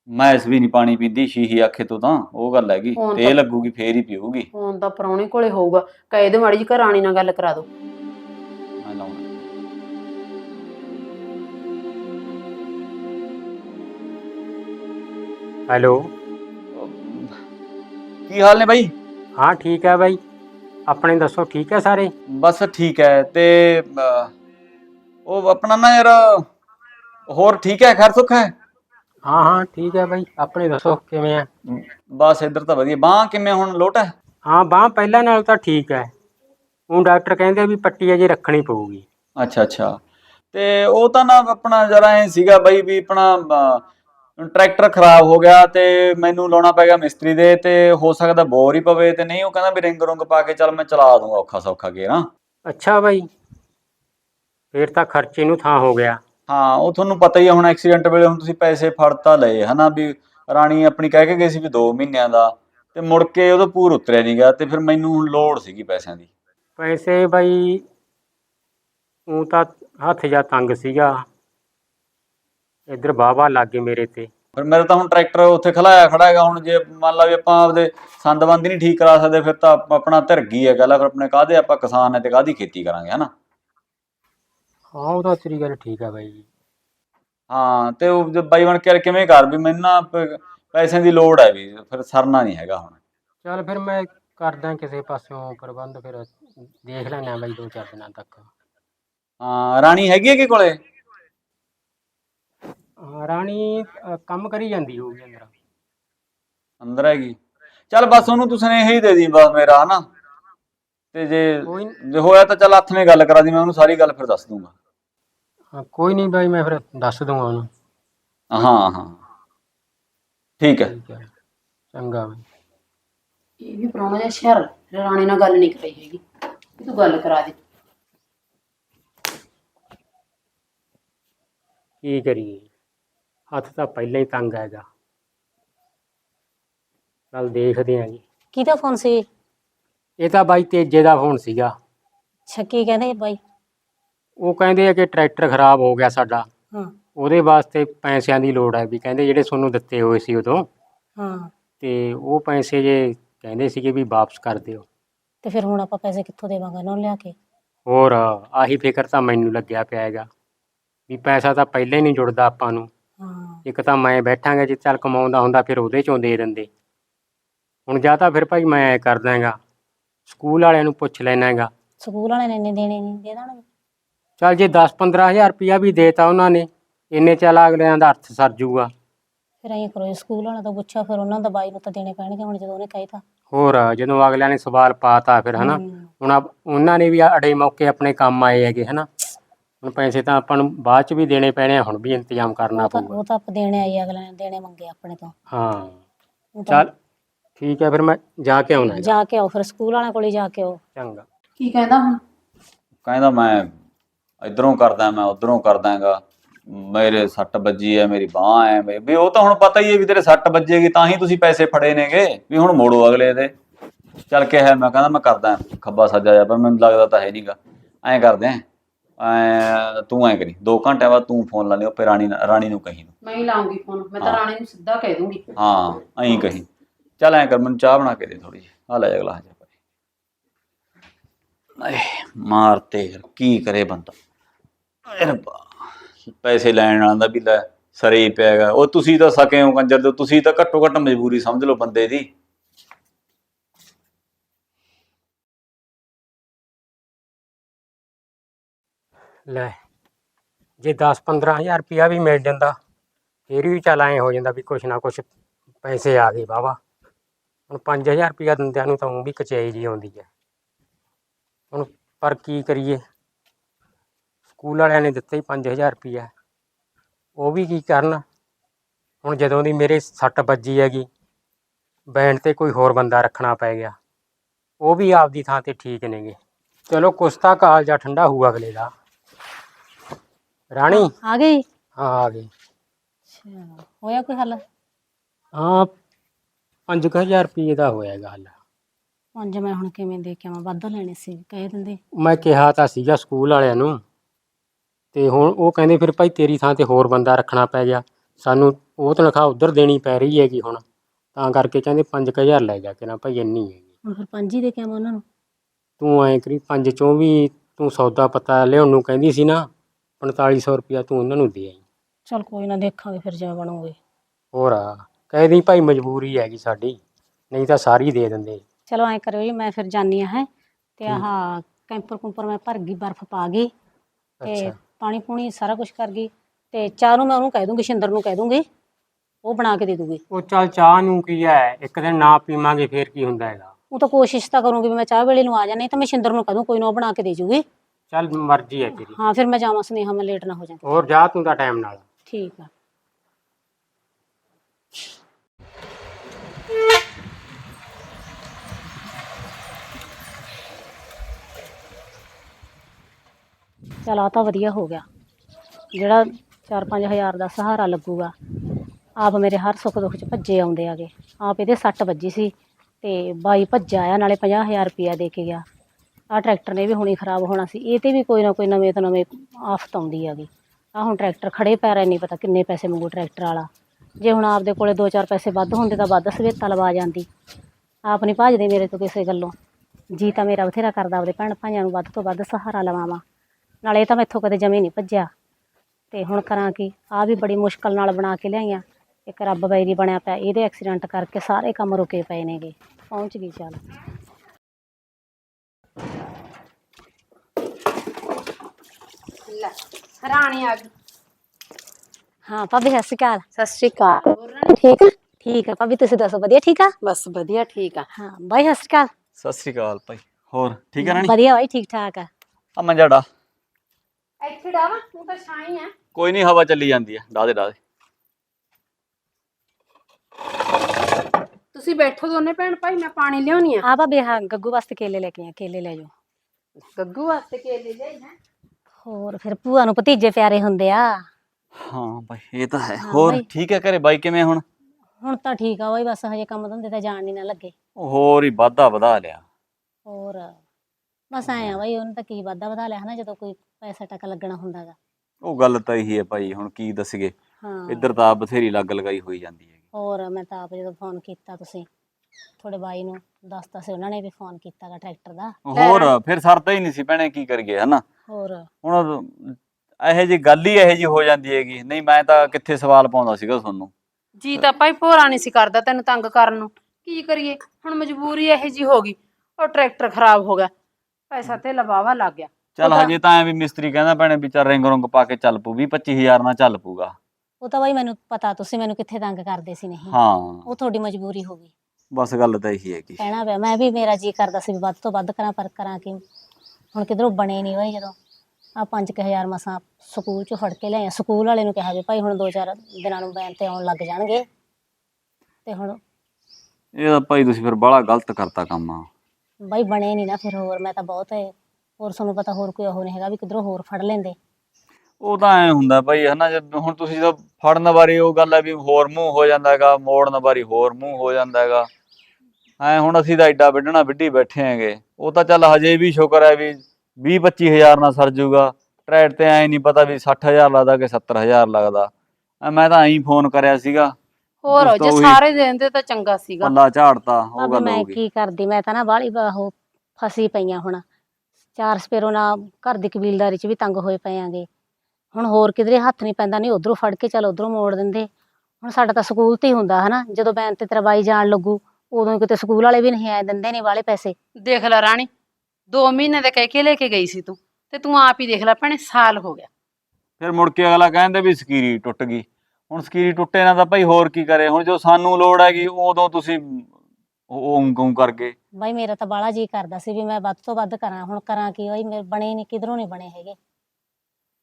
ਮੈਂ ਇਸ ਵੀ ਨਹੀਂ ਪਾਣੀ ਪੀਂਦੀ ਸ਼ੀਹੀ ਆਖੇ ਤੋਂ ਤਾਂ ਉਹ ਗੱਲ ਹੈਗੀ। ਹੁਣ ਤੇ ਤਾਂ- ਲੱਗੂਗੀ ਫੇਰ ਹੀ ਪੀਊਗੀ। ਫੋਨ ਤਾਂ ਪਰੌਣੇ ਕੋਲੇ ਹੋਊਗਾ। ਕਹੇ ਦੇ ਮਾੜੀ ਜੀ ਘਰ ਰਾਣੀ ਨਾਲ ਗੱਲ ਕਰਾ ਦੋ। ਹੈਲੋ। ਕੀ ਹਾਲ ਨੇ ਬਾਈ? ਹਾਂ ਠੀਕ ਹੈ ਬਾਈ। ਆਪਣੇ ਦੱਸੋ ਠੀਕ ਹੈ ਸਾਰੇ? ਬਸ ਠੀਕ ਹੈ ਤੇ ਅਹ, ਉਹ ਆਪਣਾ ਨਾ ਯਾਰ ਹੋਰ ਠੀਕ ਹੈ ਖੈਰ ਸੁੱਖ ਹੈ? ਹਾਂ ਹਾਂ ਠੀਕ ਹੈ ਬਾਈ। ਆਪਣੇ ਦੱਸੋ ਕਿਵੇਂ ਆ ਬਸ ਇੱਧਰ ਤਾਂ ਵਧੀਆ। ਬਾਹ ਕਿਵੇਂ ਹੁਣ ਲੋਟ ਹੈ? ਹਾਂ ਬਾਹ ਪਹਿਲਾਂ ਨਾਲ ਤਾਂ ਠੀਕ ਹੈ। ਉਹ ਡਾਕਟਰ ਕਹਿੰਦੇ ਵੀ ਪੱਟੀ ਅਜੇ ਰੱਖਣੀ ਪਊਗੀ। ਅੱਛਾ ਅੱਛਾ। ਤੇ ਉਹ ਤਾਂ ਨਾ ਆਪਣਾ ਜਰਾ ਐ ਸੀਗਾ ਬਾਈ ਵੀ ਆਪਣਾ ਅਹ, ਟਰੈਕਟਰ ਖਰਾਬ ਹੋ ਗਿਆ ਤੇ ਮੈਨੂੰ ਲਾਉਣਾ ਪੈ ਗਿਆ ਮਿਸਤਰੀ ਦੇ ਤੇ ਹੋ ਸਕਦਾ ਬੋਰ ਹੀ ਪਵੇ ਤੇ ਨਹੀਂ ਉਹ ਕਹਿੰਦਾ ਵੀ ਰਿੰਗ ਰੁੰਗ ਪਾ ਕੇ ਚੱਲ ਮੈਂ ਚਲਾ ਦੂੰਗਾ ਔਖਾ ਸੌਖਾ ਕੇ ਨਾ ਅੱਛਾ ਬਾਈ। ਫੇਰ ਤਾਂ ਖਰਚੇ ਨੂੰ ਥਾਂ ਹੋ ਗਿਆ। ਹਾਂ ਉਹ ਤੁਹਾਨੂੰ ਪਤਾ ਹੀ ਆ ਹੁਣ ਐਕਸੀਡੈਂਟ ਵੇਲੇ ਹੁਣ ਤੁਸੀਂ ਪੈਸੇ ਫੜ ਤਾਂ ਲਏ ਹਨਾ ਵੀ ਰਾਣੀ ਆਪਣੀ ਕਹਿ ਕੇ ਗਈ ਸੀ ਵੀ 2 ਮਹੀਨਿਆਂ ਦਾ ਤੇ ਮੁੜ ਕੇ ਉਹਦਾ ਪੂਰ ਉਤਰਿਆ ਨਹੀਂ ਗਿਆ ਤੇ ਫਿਰ ਮੈਨੂੰ ਹੁਣ ਲੋੜ ਸੀਗੀ ਪੈਸਿਆਂ ਦੀ। ਪੈਸੇ ਬਾਈ ਉਹ ਤਾਂ ਹੱਥ ਜਾ ਤੰਗ ਸੀਗਾ। ਇੱਧਰ ਬਾਵਾ ਲੱਗ ਮੇਰੇ ਤੇ। ਫਿਰ ਮੇਰਾ ਤਾਂ ਹੁਣ ਟਰੈਕਟਰ ਉੱਥੇ ਖਲਾਇਆ ਖੜਾ ਹੈਗਾ ਹੁਣ ਜੇ ਮੰਨ ਲਾ ਵੀ ਆਪਾਂ ਆਪਦੇ ਸੰਦਬੰਦ ਹੀ ਨਹੀਂ ਠੀਕ ਕਰਾ ਸਕਦੇ ਫਿਰ ਤਾਂ ਆਪ- ਆਪਣਾ ਧਰਗੀ ਹੈ ਗੱਲ ਆ, ਫਿਰ ਆਪਣੇ ਕਾਹਦੇ ਆਪਾਂ ਕਿਸਾਨ ਹੈ ਤੇ ਕਾਹਦੀ ਖੇਤੀ ਕਰਾਂਗੇ ਹਨਾ? ਹਾਂ ਉਹ ਤਾਂ ਤੇਰੀ ਗੱਲ ਠੀਕ ਆ ਬਾਈ ਹਾਂ ਤੇ ਉਹ ਜੇ ਬਾਈ ਬਣ ਕੇ ਯਾਰ ਕਿਵੇਂ ਕਰ ਵੀ ਮੈਨੂੰ ਨਾ ਪ- ਪੈਸਿਆਂ ਦੀ ਲੋੜ ਹੈ ਵੀ ਫਿਰ ਸਰਨਾ ਨਹੀਂ ਹੈਗਾ ਹੁਣ। ਚੱਲ ਫਿਰ ਮੈਂ ਕਰਦਾ ਕਿਸੇ ਪਾਸਿਓਂ ਪ੍ਰਬੰਧ ਫਿਰ ਦੇਖ ਲੈਣਾ ਬਾਈ ਦੋ ਚਾਰ ਦਿਨਾਂ ਤੱਕ। ਹਾਂ ਰਾਣੀ ਹੈਗੀ ਹੈ ਕਿ ਕੋਲੇ? ਹਾਂ, ਰਾਣੀ ਅ, ਕੰਮ ਕਰੀ ਜਾਂਦੀ ਹੋਊਗੀ ਅੰਦਰ। ਅੰਦਰ ਹੈਗੀ। ਚੱਲ ਬਸ ਉਹਨੂੰ ਤੂੰ ਸੁਨੇਹਾ ਹੀ ਦੇ ਦੀ ਬਸ ਮੇਰਾ ਹਨਾ? ਤੇ ਜੇ ਕੋਈ ਜੇ ਹੋਇਆ ਤਾਂ ਚੱਲ ਹੱਥ ਨੇ ਗੱਲ ਕਰਾ ਦੀ ਮੈਂ ਉਹਨੂੰ ਸਾਰੀ ਗੱਲ ਫਿਰ ਦੱਸ ਦੂੰਗਾ। ਹਾਂ, ਕੋਈ ਨਹੀਂ ਬਾਈ ਮੈਂ ਫਿਰ ਦੱਸ ਦੂੰਗਾ ਉਹਨੂੰ। ਹਾਂ ਹਾਂ ਠੀਕ ਹੈ। ਠੀਕ ਹੈ। ਚੰਗਾ ਬਾਈ। ਇਹ ਵੀ ਪ੍ਰਾਹੁਣਾ ਜਿਹਾ ਸ਼ਹਿਰ ਰਾਣੀ ਨਾਲ ਗੱਲ ਨਹੀਂ ਕਰਾਈ ਹੈਗੀ। ਵੀ ਤੂੰ ਗੱਲ ਕਰਾ ਦੇ। ਕੀ ਕਰੀਏ? ਹੱਥ ਤਾਂ ਪਹਿਲਾਂ ਹੀ ਤੰਗ ਹੈਗਾ। ਚੱਲ ਦੇਖਦੇ ਆਂ ਜੀ। ਕਿਹਦਾ ਫੋਨ ਸੀ? ਇਹ ਤਾਂ ਬਾਈ ਤੇਜੇ ਦਾ ਫੋਨ ਸੀਗਾ। ਛੱਕੀ ਕਹਿੰਦੇ ਬਾਈ? ਉਹ ਕਹਿੰਦੇ ਆ ਕਿ ਟਰੈਕਟਰ ਖਰਾਬ ਹੋ ਗਿਆ ਸਾਡਾ। ਹਾਂ। ਉਹਦੇ ਵਾਸਤੇ ਪੈਸਿਆਂ ਦੀ ਲੋੜ ਹੈ ਵੀ ਕਹਿੰਦੇ ਜਿਹੜੇ ਤੁਹਾਨੂੰ ਦਿੱਤੇ ਹੋਏ ਸੀ ਉਦੋਂ। ਹਾਂ। ਤੇ ਉਹ ਪੈਸੇ ਜੇ ਕਹਿੰਦੇ ਸੀਗੇ ਵੀ ਵਾਪਸ ਕਰ ਦਿਓ। ਤੇ ਫਿਰ ਹੁਣ ਆਪਾਂ ਪੈਸੇ ਕਿੱਥੋਂ ਦੇਵਾਂਗੇ ਉਹਨਾਂ ਨੂੰ ਲਿਆ ਕੇ? ਹੋਰ ਆਹੀ ਫਿਕਰ ਤਾਂ ਮੈਨੂੰ ਲੱਗਿਆ ਪਿਆ ਹੈਗਾ। ਵੀ ਪੈਸਾ ਤਾਂ ਪਹਿਲਾਂ ਹੀ ਨਹੀਂ ਜੁੜਦਾ ਆਪਾਂ ਨੂੰ। ਹਾਂ। ਇੱਕ ਤਾਂ ਮੈਂ ਬੈਠਾਂਗਾ ਜੇ ਚੱਲ ਕਮਾਉਂਦਾ ਹੁੰਦਾ ਫਿਰ ਉਹਦੇ ਚੋਂ ਦੇ ਦਿੰਦੇ। ਹੁਣ ਜਾਂ ਤਾਂ ਫਿਰ ਭਾਈ ਮੈਂ ਕਰ ਦਾਂਗਾ ਸਕੂਲ ਵਾਲਿਆਂ ਨੂੰ ਪੁੱਛ ਲੈਣਾ ਹੈਗਾ ਸਕੂਲ ਵਾਲਿਆਂ ਨੇ ਇੰਨੇ ਦੇਣੇ ਨਹੀਂ ਦੇ ਦੇਣਗੇ। ਚੱਲ ਜੇ 10-15000 ਰੁਪਇਆ ਵੀ ਦੇਤਾ ਉਹਨਾਂ ਨੇ ਇੰਨੇ ਚੱਲ ਅਗਲਿਆਂ ਦਾ ਅਰਥ ਸਰ ਜੂਗਾ। ਫਿਰ ਐਂ ਕਰੋ ਸਕੂਲ ਵਾਲਿਆਂ ਤੋਂ ਪੁੱਛਿਆ ਫਿਰ ਉਹਨਾਂ ਦਾ ਬਾਈ ਨੂੰ ਤਾਂ ਦੇਣੇ ਪੈਣਗੇ ਹੁਣ ਜਦੋਂ ਉਹਨੇ ਕਹਿਤਾ ਹੋਰ ਜਦੋਂ ਅਗਲਿਆਂ ਨੇ ਸਵਾਲ ਪਾਤਾ ਫਿਰ ਹਨਾ। ਹੁਣ ਆਪ- ਉਹਨਾਂ ਨੇ ਵੀ ਅੜੇ ਮੌਕੇ ਆਪਣੇ ਕੰਮ ਆਏ ਹੈਗੇ ਹਨਾ। ਹੁਣ ਪੈਸੇ ਤਾਂ ਆਪਾਂ ਨੂੰ ਬਾਅਦ ਚ ਵੀ ਦੇਣੇ ਪੈਣੇ ਆ ਹੁਣ ਵੀ ਇੰਤਜ਼ਾਮ ਕਰਨਾ ਉਹ ਤਾਂ ਪਊਗਾ। ਉਹ ਤਾਂ ਆਪਾਂ ਦੇਣੇ ਆਈ ਅਗਲੇ ਨੇ ਦੇਣੇ ਮੰਗੇ ਆਪਣੇ ਤੋਂ। ਹਾਂ। ਉਹ ਤਾਂ ਚੱਲ ਠੀਕ ਹੈ ਫਿਰ ਮੈਂ ਜਾ ਕੇ ਆਉਣਾ ਹੈਗਾ। ਜਾ ਕੇ ਆਓ ਫਿਰ ਸਕੂਲ ਵਾਲਿਆਂ ਕੋਲ ਜਾ ਕੇ ਆਓ। ਚੰਗਾ। ਕੀ ਕਹਿੰਦਾ ਹੁਣ? ਕਹਿੰਦਾ ਮੈਂ ਇਧਰੋਂ ਕਰਦਾ ਮੈਂ ਉਧਰੋਂ ਕਰਦਾਗਾ ਮੇਰੇ ਸੱਟ ਵੱਜੀ ਹੈ ਮੇਰੀ ਬਾਹ ਮੇਰੀ- ਵੀ ਉਹ ਤਾਂ ਹੁਣ ਪਤਾ ਹੀ ਹੈ ਵੀ ਤੇਰੇ ਸੱਟ ਵੱਜੇਗੀ ਤਾਂ ਹੀ ਤੁਸੀਂ ਪੈਸੇ ਫੜੇ ਨੇਗੇ। ਵੀ ਹੁਣ ਮੋੜੋ ਅਗਲੇ ਦੇ। ਚੱਲ ਕੇ ਹੈ ਮੈਂ ਕਹਿੰਦਾ ਮੈਂ ਕਰਦਾ ਖੱਬਾ ਸੱਜਾ ਜਾ ਪਰ ਮੈਨੂੰ ਲੱਗਦਾ ਤਾਂ ਹੈ ਨਹੀਂਗਾ ਐਂ ਕਰਦੇ ਐ ਐਂ ਤੂੰ ਐਂ ਕਰੀ 2 ਘੰਟਿਆਂ ਬਾਅਦ ਤੂੰ ਫੋਨ ਲਾ ਲਈ ਆਪੇ ਰਾਣੀ ਨਾਲ- ਰਾਣੀ ਨੂੰ ਕਹੀਂ ਮੈਂ ਹੀ ਲਾਉਂਗੀ ਫੋਨ ਮੈਂ ਤਾਂ ਹਾਂ। ਰਾਣੀ ਨੂੰ ਸਿੱਧਾ ਕਹਿ ਦੂੰਗੀ। ਹਾਂ ਐਂ ਕਹੀਂ। ਚੱਲ ਐਂ ਕਰ ਮੈਨੂੰ ਚਾਹ ਬਣਾ ਕੇ ਦੇ ਥੋੜੀ ਜਿਹੀ। ਆ ਲੈ ਜਾ ਗਲਾਸ ਜਾ ਆਏ ਮਾਰਤੇ ਯਾਰ ਕੀ ਕਰੇ ਬੰਦਾ? ਆਏ ਰੱਬਾ ਪੈਸੇ ਲੈਣ ਵਾਲਾ ਦਾ ਵੀ ਲੈ ਸਰੇ ਹੀ ਉਹ ਤੁਸੀਂ ਤਾਂ ਸਕੇ ਹੋ ਕੰਜਰ ਦੇ ਤੁਸੀਂ ਤਾਂ ਘੱਟੋ ਘੱਟ ਮਜਬੂਰੀ ਸਮਝ ਲਓ ਬੰਦੇ ਦੀ। ਲੈ, ਜੇ 10-15000 ਰੁਪਇਆ ਵੀ ਮਿਲ ਜਾਂਦਾ, ਫਿਰ ਵੀ ਚੱਲ ਐਂ ਹੋ ਜਾਂਦਾ ਵੀ ਕੁਛ ਨਾ ਕੁਛ ਪੈਸੇ ਆ ਗਏ ਵਾਵਾ ਹੁਣ 5000 ਰੁਪਇਆ ਦਿੰਦਿਆਂ ਨੂੰ ਤਾਂ ਉਹ ਵੀ ਕਚਾਈ ਜੀ ਆਉਂਦੀ ਹੈ ਹੁਣ ਪਰ ਕੀ ਕਰੀਏ? ਸਕੂਲ ਵਾਲਿਆਂ ਨੇ ਦਿੱਤਾ ਹੀ 5000 ਰੁਪਇਆ। ਉਹ ਵੀ ਕੀ ਕਰਨ? ਹੁਣ ਜਦੋਂ ਦੀ ਮੇਰੇ ਸੱਟ ਵੱਜੀ ਹੈਗੀ, ਬੈਂਡ ਤੇ ਕੋਈ ਹੋਰ ਬੰਦਾ ਰੱਖਣਾ ਪੈ ਗਿਆ। ਉਹ ਵੀ ਆਪਦੀ ਥਾਂ ਤੇ ਠੀਕ ਨੇਗੇ। ਚਲੋ ਕੁਛ ਤਾਂ ਕਾਲਜਾ ਠੰਡਾ ਹੋਊ ਅਗਲੇ ਦਾ। ਰਾਣੀ? ਆ ਗਈ? ਹਾਂ ਆ ਗਈ। ਅੱਛਾ ਹੋਇਆ ਕੋਈ ਹੱਲ? ਹਾਂ 5000 ਰੁਪਏ ਦਾ ਹੋਏਗਾ ਹੱਲ। ਪੰਜ ਮੈਂ ਹੁਣ ਕਿਵੇਂ ਦੇ ਕੇ ਆਵਾਂ ਵੱਧ ਲੈਣੇ ਸੀ ਕਹਿ ਦਿੰਦੇ। ਮੈਂ ਕਿਹਾ ਤਾਂ ਸੀਗਾ ਸਕੂਲ ਵਾਲਿਆਂ ਨੂੰ ਤੇ ਹੁਣ ਉਹ ਕਹਿੰਦੇ ਫਿਰ ਭਾਈ ਤੇਰੀ ਥਾਂ ਤੇ ਹੋਰ ਬੰਦਾ ਰੱਖਣਾ ਪੈ ਗਿਆ ਸਾਨੂੰ ਉਹ ਤਨਖਾਹ ਉਧਰ ਦੇਣੀ ਪੈ ਰਹੀ ਹੈਗੀ ਹੁਣ ਤਾਂ ਕਰਕੇ ਕਹਿੰਦੇ 5000 ਲੈ ਜਾ ਕੇ ਨਾ ਭਾਈ ਇੰਨੀ ਹੈਗੀ। ਹੁਣ ਫਿਰ ਪੰਜ ਹੀ ਦੇ ਕੇ ਆਵਾਂ ਉਹਨਾਂ ਨੂੰ? ਤੂੰ ਐਂ ਕਰੀ ਪੰਜ ਚੋਂ ਵੀ ਤੂੰ ਸੌਦਾ ਪਤਾ ਲਿਆਉਣ ਨੂੰ ਕਹਿੰਦੀ ਸੀ ਨਾ 4500 ਰੁਪਇਆ ਤੂੰ ਉਹਨਾਂ ਨੂੰ ਦੇ ਆਈ। ਚਲ ਕੋਈ ਨਾ ਦੇਖਾਂਗੇ ਫਿਰ ਜਿਵੇਂ ਬਣੂਗੇ। ਹੋਰ ਆ ਕਹਿ ਦੀ ਭਾਈ ਮਜਬੂਰੀ ਹੈਗੀ ਸਾਡੀ ਨਹੀਂ ਤਾਂ ਸਾਰੀ ਦੇ ਦਿੰਦੇ। ਚਲੋ ਐਂ ਕਰਿਓ ਜੀ ਮੈਂ ਫਿਰ ਜਾਨੀ ਆ ਹੈ ਤੇ ਆਹ ਕੈਂਪਰ ਕੁੰਪਰ ਮੈਂ ਭਰ ਗਈ ਬਰਫ਼ ਪਾ ਗਈ ਤੇ ਅੱਛਾ। ਪਾਣੀ ਪੂਣੀ ਸਾਰਾ ਕੁਝ ਕਰ ਗਈ ਤੇ ਚਾਹ ਨੂੰ ਮੈਂ ਉਹਨੂੰ ਕਹਿ ਦੂੰਗੀ ਸ਼ਿੰਦਰ ਨੂੰ ਕਹਿ ਦੂੰਗੀ ਉਹ ਬਣਾ ਕੇ ਦੇ ਦੂਗੀ। ਉਹ ਚੱਲ ਚਾਹ ਨੂੰ ਕੀ ਹੈ ਇੱਕ ਦਿਨ ਨਾ ਪੀਵਾਂਗੇ ਫੇਰ ਕੀ ਹੁੰਦਾ ਹੈਗਾ। ਉਹ ਤਾਂ ਕੋਸ਼ਿਸ਼ ਤਾਂ ਕਰੂੰਗੀ ਵੀ ਮੈਂ ਚਾਹ ਵੇਲੇ ਨੂੰ ਆ ਜਾ ਨਹੀਂ ਤਾਂ ਮੈਂ ਸ਼ਿੰਦਰ ਨੂੰ ਕਹਿ ਦੂੰ ਕੋਈ ਨਾ ਉਹ ਬਣਾ ਕੇ ਦੇ ਜੂਗੀ। ਚੱਲ ਮਰਜ਼ੀ ਹੈ ਤੇਰੀ। ਹਾਂ ਫਿਰ ਮੈਂ ਜਾਵਾਂ ਸੁਨੇਹਾ ਮੈਂ ਲੇਟ ਨਾ ਹੋ ਜਾ ਹੋਰ ਜਾ ਤੂੰ ਤਾਂ ਟਾਈਮ ਨਾਲ। ਠੀਕ ਆ। ਚਲ ਆ ਤਾਂ ਵਧੀਆ ਹੋ ਗਿਆ। ਜਿਹੜਾ 4-5000 ਦਾ ਸਹਾਰਾ ਲੱਗੂਗਾ ਆਪ ਮੇਰੇ ਹਰ ਸੁੱਖ ਦੁੱਖ 'ਚ ਭੱਜੇ ਆਉਂਦੇ ਆਗੇ ਆਪ ਇਹਦੇ ਸੱਟ ਵੱਜੀ ਸੀ ਤੇ ਬਾਈ ਭੱਜਾ ਆ ਨਾਲੇ 50000 ਰੁਪਇਆ ਦੇ ਕੇ ਗਿਆ। ਆ ਟਰੈਕਟਰ ਨੇ ਵੀ ਹੁਣੀ ਖਰਾਬ ਹੋਣਾ ਸੀ, ਇਹ ਤੇ ਵੀ ਕੋਈ ਨਾ ਕੋਈ ਨਵੇਂ ਤੋਂ ਨਵੇਂ ਆਫਤ ਆਉਂਦੀ ਹੈਗੀ ਆ ਹੁਣ ਟਰੈਕਟਰ ਖੜੇ ਪੈਰ ਨਹੀਂ ਪਤਾ ਕਿੰਨੇ ਪੈਸੇ ਮੰਗੂ ਟਰੈਕਟਰ ਵਾਲਾ। ਜੇ ਹੁਣ ਆਪਦੇ ਕੋਲੇ 2-4 ਪੈਸੇ ਵੱਧ ਹੁੰਦੇ ਤਾਂ ਵੱਧ ਸਵੇਤਾ ਲਵਾ ਜਾਂਦੀ। ਆਪ ਨਹੀਂ ਭੱਜਦੇ ਮੇਰੇ ਤੋਂ ਕਿਸੇ ਗੱਲੋਂ। ਜੀ ਤਾਂ ਮੇਰਾ ਬਥੇਰਾ ਕਰਦਾ ਆਪਦੇ ਭੈਣ ਭਾਈਆਂ ਨੂੰ, ਵੱਧ ਤੋਂ ਵੱਧ ਸਹਾਰਾ ਲਵਾਵਾਂ। ਨਾਲੇ ਇਹ ਤਾਂ ਮੈਥੋਂ ਕਦੇ ਜਮੇ ਨਹੀਂ ਭੱਜਿਆ। ਤੇ ਹੁਣ ਕਰਾਂ ਕੀ ਆ ਵੀ ਬੜੀ ਮੁਸ਼ਕਲ ਨਾਲ ਬਣਾ ਕੇ ਲਿਆਈਆਂ। ਇੱਕ ਰੱਬ ਬੈਰੀ ਬਣਿਆ ਪਿਆ, ਇਹਦੇ ਐਕਸੀਡੈਂਟ ਕਰਕੇ ਸਾਰੇ ਕੰਮ ਰੁਕੇ ਪਏ ਨੇਗੇ। ਪਹੁੰਚ ਗਈ ਚੱਲ। ਲੈ ਹਰਾਣੀ ਆ ਗਈ। ਹਾਂ ਭਾਬੀ ਸਤਿ ਸ਼੍ਰੀ ਅਕਾਲ। ਸਤਿ ਸ਼੍ਰੀ ਅਕਾਲ। ਠੀਕ ਆ? ਠੀਕ ਆ ਭਾਬੀ ਤੁਸੀਂ ਦੱਸੋ ਵਧੀਆ ਠੀਕ ਆ? ਬਸ ਵਧੀਆ ਠੀਕ ਆ। ਹਾਂ ਬਾਈ ਸਤਿ ਸ਼੍ਰੀ ਅਕਾਲ। ਸਤਿ ਸ੍ਰੀ ਅਕਾਲ ਭਾਈ। ਹੋਰ ਠੀਕ ਹੈ ਰਾਣੀ? ਵਧੀਆ ਬਾਈ ਠੀਕ ਠਾਕ ਆ। ਆ ਮੈਂ ਜੜਾ ਇੱਥੇ ਡਾਵਾ ਤੂੰ ਤਾਂ ਛਾਈ ਆ। ਕੋਈ ਨਹੀਂ ਹਵਾ ਚੱਲੀ ਜਾਂਦੀ ਹੈ ਡਾ ਦੇ ਡਾ ਦੇ। ਤੁਸੀਂ ਬੈਠੋ ਦੋਨੇ ਭੈਣ ਭਾਈ ਮੈਂ ਪਾਣੀ ਲਿਆਉਣੀ ਆ। ਆ ਭਾਬੀ ਹਾਂ ਗੱਗੂ ਵਾਸਤੇ ਕੇਲੇ ਲੈ ਕੇ ਆ ਕੇਲੇ ਲੈ ਜਾਓ। ਗੱਗੂ ਵਾਸਤੇ ਕੇਲੇ ਲਿਆਈ ਹੈ ਹੋਰ ਫਿਰ ਭੂਆ ਨੂੰ ਭਤੀਜੇ ਪਿਆਰੇ ਹੁੰਦੇ ਆ। ਹਾਂ ਭਾਈ ਇਹ ਤਾਂ ਹੈ। ਹਾਂ ਹੋਰ। ਠੀਕ ਹੈ ਘਰੇ ਬਾਈ ਕਿਵੇਂ ਹੁਣ? ਹੁਣ ਤਾਂ ਠੀਕ ਆ ਬਾਈ ਬਸ ਹਜੇ ਕੰਮ ਧੰਦੇ ਤਾਂ ਜਾਣ ਨਹੀਂ ਨਾ ਲੱਗੇ। ਹੋਰ ਹੀ ਵਾਧਾ ਵਧਾ ਲਿਆ। ਹੋਰ ਬਸ ਆ ਬਾਈ ਉਹਨੂੰ ਤਾਂ ਕੀ ਵਾਧਾ ਵਧਾ ਲਿਆ ਹਨਾ ਜਦੋਂ ਕੋਈ ਪੈਸਾ ਟਕਾ ਲੱਗਣਾ ਹੁੰਦਾਗਾ। ਉਹ ਗੱਲ ਤਾਂ ਇਹੀ ਹੈ ਭਾਈ ਹੁਣ ਕੀ ਦੱਸੀਏ। ਹਾਂ। ਇੱਧਰ ਤਾਂ ਆਪ ਬਥੇਰੀ ਲੱਗ ਲਗਾਈ ਹੋਈ ਜਾਂਦੀ ਹੈਗੀ। ਹੋਰ ਮੈਂ ਤਾਂ ਆਪ ਜਦੋਂ ਫੋਨ ਕੀਤਾ ਤੁਸੀਂ। ਤੁਹਾਡੇ ਬਾਈ ਨੂੰ ਦੱਸਤਾ ਸੀ ਉਹਨਾਂ ਨੇ ਵੀ ਫੋਨ ਕੀਤਾਗਾ ਟਰੈਕਟਰ ਦਾ। ਹੋਰ ਫਿਰ ਸਰਦਾ ਹੀ ਨਹੀਂ ਸੀ ਭੈਣੇ ਕੀ ਕਰੀਏ ਹਨਾ? ਹੋਰ। ਹੁਣ ਇਹੋ ਜੀ ਗੱਲ ਹੀ ਇਹੋ ਜੀ ਹੋ ਜਾਂਦੀ ਹੈਗੀ। ਨਹੀਂ ਮੈਂ ਤਾਂ ਕਿੱਥੇ ਸਵਾਲ ਪਾਉਂਦਾ ਸੀਗਾ ਤੁਹਾਨੂੰ। ਜੀ ਤਾਂ ਭਾਈ ਭੋਰਾ ਨਹੀਂ ਸੀ ਕਰਦਾ ਤੈਨੂੰ ਤੰਗ ਕਰਨ ਨੂੰ। ਕੀ ਕਰੀਏ? ਹੁਣ ਮਜਬੂਰੀ ਇਹੋ ਜੀ ਹੋ ਗਈ। ਉਹ ਟਰੈਕਟਰ ਖਰਾਬ ਹੋ ਗਿਆ। ਪੈਸਾ ਤੇ ਲਵਾਵਾ ਲੱਗ ਗਿਆ। ਚੱਲ ਹਜੇ ਤਾਂ ਐ ਵੀ ਮਿਸਤਰੀ ਕਹਿੰਦਾ ਭੈਣੇ ਵੀ ਚੱਲ ਰਿੰਗ ਰੁੰਗ ਪਾ ਕੇ ਚੱਲ ਪੂ 20 25000 ਨਾਲ ਚੱਲ ਪੂਗਾ ਉਹ ਤਾਂ ਬਾਈ ਮੈਨੂੰ ਪਤਾ ਤੁਸੀਂ ਮੈਨੂੰ ਕਿੱਥੇ ਤੰਗ ਕਰਦੇ ਸੀ ਨਹੀਂ। ਹਾਂ। ਉਹ ਤੁਹਾਡੀ ਮਜਬੂਰੀ ਹੋ ਗਈ। ਬਸ ਗੱਲ ਤਾਂ ਇਹੀ ਹੈਗੀ। ਕਹਿਣਾ ਪਿਆ ਮੈਂ ਵੀ ਮੇਰਾ ਜੀ ਕਰਦਾ ਸੀ ਵੀ ਵੱਧ ਤੋਂ ਵੱਧ ਕਰਾਂ ਪਰ ਕਰਾਂ ਕਿ ਹੁਣ ਕਿਧਰੋਂ ਬਣੇ ਨਹੀਂ ਹੋਏ ਜਦੋਂ। ਆ 5000 ਮਸਾਂ ਸਕੂਲ ਚੋਂ ਫੜ ਕੇ ਲਿਆਇਆ ਸਕੂਲ ਵਾਲੇ ਨੂੰ ਕਿਹਾ ਵੀ ਭਾਈ ਹੁਣ 2-4 ਦਿਨਾਂ ਨੂੰ ਬੈਨ ਤੇ ਆਉਣ ਲੱਗ ਜਾਣਗੇ। ਤੇ ਹੁਣ ਇਹ ਤਾਂ ਭਾਈ ਤੁਸੀਂ ਫਿਰ ਬੜਾ ਗਲਤ ਕਰਤਾ ਕੰਮ ਆ। ਬਾਈ ਬਣੇ ਨਹੀਂ ਨਾ ਫਿਰ ਹੋਰ ਮੈਂ ਤਾਂ ਬਹੁਤ ਹੋਰ ਤੁਹਾਨੂੰ ਪਤਾ ਹੋਰ ਕੋਈ ਉਹ ਨਹੀਂ ਹੈਗਾ ਵੀ ਕਿਧਰੋਂ ਹੋਰ ਫੜ ਲੈਂਦੇ। ਉਹ ਤਾਂ ਐ ਹੁੰਦਾ ਭਾਈ ਹਨਾ ਜਦ ਹੁਣ ਤੁਸੀਂ ਜਦੋਂ ਫੜਨ ਵਾਰੀ ਉਹ ਗੱਲ ਹੈ ਵੀ ਹੋਰ ਮੂੰਹ ਹੋ ਜਾਂਦਾ ਹੈਗਾ ਮੋੜਨ ਵਾਰੀ ਹੋਰ ਮੂੰਹ ਹੋ ਜਾਂਦਾ ਹੈਗਾ ਐ ਹੁਣ ਅਸੀਂ ਤਾਂ ਐਡਾ ਵੱਢਣਾ ਵਿੱਢੀ ਬੈਠੇ ਹੈਗੇ। ਉਹ ਤਾਂ ਚੱਲ ਹਜੇ ਵੀ ਸ਼ੁਕਰ ਹੈ ਵੀ 20 25000 ਨਾਲ ਸਰ ਜੂਗਾ। ਟਰੈਡ ਤੇ ਐ ਨਹੀਂ ਪਤਾ ਵੀ 60000 ਲੱਗਦਾ ਕਿ 70000 ਲੱਗਦਾ। ਐ ਮੈਂ ਤਾਂ ਐਂ ਫੋਨ ਕਰਿਆ ਸੀਗਾ। ਹੋਰ ਤੋਂ ਜੇ ਉਹੀ- ਸਾਰੇ ਦਿੰਦੇ ਤਾਂ ਚੰਗਾ ਸੀਗਾ। ਪੱਲਾ ਝਾੜਤਾ ਉਹ ਗੱਲ ਮੈਂ ਹੋ ਗਈ। ਕੀ ਕਰਦੀ ਮੈਂ ਤਾਂ ਨਾ ਬਾਹਲੀ ਬ- ਉਹ ਫਸੀ ਪਈਆਂ ਹੁਣ। ਚਾਰ ਸਪੇਰੋ ਨਾ ਘਰ ਦੀ ਕਬੀਲਦਾਰੀ 'ਚ ਵੀ ਤੰਗ ਹੋਏ ਪਏ ਆਂਗੇ। ਹੁਣ ਹੋਰ ਕਿਧਰੇ ਹੱਥ ਨਹੀਂ ਪੈਂਦਾ ਨਹੀਂ ਉਧਰੋਂ ਫੜ ਕੇ ਚੱਲ ਉਧਰੋਂ ਮੋੜ ਦਿੰਦੇ। ਹੁਣ ਸਾਡਾ ਤਾਂ ਸਕੂਲ ਤੇ ਹੀ ਹੁੰਦਾ ਹਨਾ? ਜਦੋਂ ਬੈਨ ਤੇ ਤੇਰਾ ਬਾਈ ਜਾਣ ਲੱਗੂ ਉਦੋਂ ਕਿਤੇ ਸਕੂਲ ਵਾਲੇ ਵੀ ਨਹੀਂ ਆਏ ਦਿੰਦੇ ਨਹੀਂ ਵਾਲੇ ਪੈਸੇ। ਦੇਖ ਲੈ ਰਾਣੀ 2 ਮਹੀਨੇ ਦੇ ਕਹਿ ਕੇ ਲੈ ਕੇ ਗਈ ਸੀ ਤੂੰ ਤੇ ਤੂੰ ਆਪ ਹੀ ਦੇਖ ਲੈ ਭੈਣੇ ਸਾਲ ਹੋ ਗਿਆ। ਫਿਰ ਮੁੜ ਕੇ ਅਗਲਾ ਕਹਿੰਦੇ ਵੀ ਸਕੀਰੀ ਟੁੱਟ ਗਈ। ਹੁਣ ਸਕੀਰੀ ਟੁੱਟੇ ਨਾ ਤਾਂ ਭਾਈ ਹੋਰ ਕੀ ਕਰੇ ਹੁਣ ਜੋ ਸਾਨੂੰ ਲੋੜ ਹੈਗੀ ਉਦੋਂ ਤੁਸੀਂ ਉਹ ਉਂਗੋਂ ਕਰ ਗਏ। ਬਾਈ ਮੇਰਾ ਤਾਂ ਬਾਲਾ ਜੀ ਕਰਦਾ ਸੀ ਵੀ ਮੈਂ ਵੱਧ ਤੋਂ ਵੱਧ ਕਰਾਂ ਹੁਣ ਕਰਾਂ ਕੀ ਬਾਈ ਮੇਰੇ ਬਣੇ ਨਹੀਂ ਕਿਧਰੋਂ ਨਹੀਂ ਬਣੇ ਹੈਗੇ।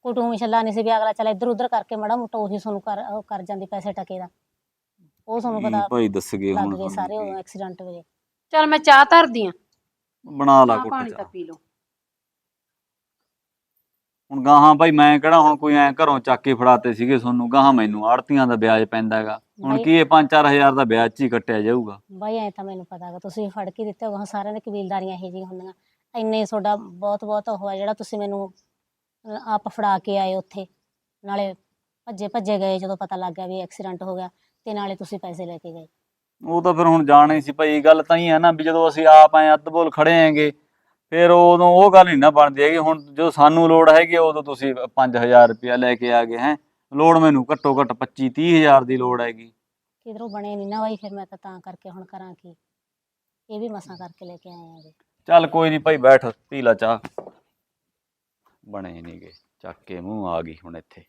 ਕੁਟੂ ਮਿਸ਼ਲਾ ਨਹੀਂ ਸੀ ਵੀ ਅਗਲਾ ਚੱਲ ਇੱਧਰ ਉੱਧਰ ਕਰਕੇ ਮੜਾ ਮੋਟਾ ਉਹੀ ਤੁਹਾਨੂੰ ਕਰ ਉਹ ਕਰ ਜਾਂਦੀ ਪੈਸੇ ਟਕੇ ਦਾ। ਉਹ ਤੁਹਾਨੂੰ ਕੀ ਪਤਾ ਭਾਈ ਦੱਸ ਗਏ ਲੱਗ ਹੁਣ ਗਏ ਸਾਰੇ। ਉਦੋਂ ਐਕਸੀਡੈਂਟ ਵੇਲੇ ਚਲ ਮੈਂ ਚਾਹ ਧਰਦੀ ਆ। ਬਣਾ ਲਾ ਚਾਹ ਕੁੱਟ ਪਾਣੀ ਤਾਂ ਪੀ ਲਓ। ਹੁਣ ਗਾਹਾਂ ਭਾਈ ਮੈਂ ਕਿਹੜਾ ਹੁਣ ਕੋਈ ਐ ਘਰੋਂ ਚੱਕ ਕੇ ਫੜਾਤੇ ਸੀਗੇ ਤੁਹਾਨੂੰ ਗਾਹਾਂ ਮੈਨੂੰ ਆੜਤੀਆਂ ਦਾ ਵਿਆਜ ਪੈਂਦਾ ਹੈਗਾ ਹੁਣ ਕੀ ਇਹ 5-4000 ਦਾ ਵਿਆਜ ਚ ਹੀ ਕੱਟਿਆ ਜਾਊਗਾ। ਬਾਈ ਐ ਤਾਂ ਮੈਨੂੰ ਪਤਾ ਹੈਗਾ ਤੁਸੀਂ ਫੜ ਕੇ ਦਿੱਤੇ ਹੋਗਾ ਸਾਰਿਆਂ ਦੇ ਕਬੀਲਦਾਰੀਆਂ ਇਹੋ ਜਿਹੀਆਂ ਹੁੰਦੀਆਂ। ਇੰਨੇ ਤੁਹਾਡਾ ਬਹੁਤ ਬਹੁਤ ਉਹ ਹੈ ਜਿਹੜਾ ਤੁਸੀਂ ਮੈਨੂੰ ਆਪ ਫੜਾ ਕੇ ਆਏ ਉੱਥੇ। ਨਾਲੇ ਭੱਜੇ ਭੱਜੇ ਗਏ ਜਦੋਂ ਪਤਾ ਲੱਗ ਗਿਆ ਵੀ ਐਕਸੀਡੈਂਟ ਹੋ ਗਿਆ। ਤੇ ਨਾਲੇ ਤੁਸੀਂ ਪੈਸੇ ਲੈ ਕੇ ਗਏ। ਉਹ ਤਾਂ ਫਿਰ ਹੁਣ ਜਾਣਾ ਹੀ ਸੀ ਭਾਈ ਗੱਲ ਤਾਂ ਹੀ ਹੈ ਨਾ ਵੀ ਜਦੋਂ ਅਸੀਂ ਆਪ ਐ ਅੱਧ ਬੋਲ ਖੜੇ ਆਂਗੇ ਫਿਰ ਉਦੋਂ ਉਹ ਗੱਲ ਨਹੀਂ ਨਾ ਬਣਦੀ ਹੈਗੀ। ਹੁਣ ਜੋ ਸਾਨੂੰ ਲੋੜ ਹੈਗੀ ਉਦੋਂ ਤੁਸੀਂ 5000 ਰੁਪਇਆ ਲੈ ਕੇ ਆ ਗਏ ਹੈ। ਲੋੜ ਮੈਨੂੰ ਘੱਟੋ ਘੱਟ 25 30000 ਦੀ ਲੋੜ ਹੈਗੀ। ਕਿਧਰੋਂ ਬਣੇ ਨਹੀਂ ਨਾ ਬਾਈ ਫਿਰ ਮੈਂ ਤਾਂ ਤਾਂ ਕਰਕੇ ਹੁਣ ਕਰਾਂ ਕੀ। ਇਹ ਵੀ ਮਸਾਂ ਕਰਕੇ ਲੈ ਕੇ ਆਏ ਆਂਗੇ ਚੱਲ ਕੋਈ ਨਹੀਂ ਭਾਈ ਬੈਠ ਪੀ ਲਾ ਚਾਹ। ਬਣੇ ਨਹੀਂ ਗਏ ਚੱਕ ਕੇ ਮੂੰਹ ਆ ਗਈ ਹੁਣ ਇੱਥੇ।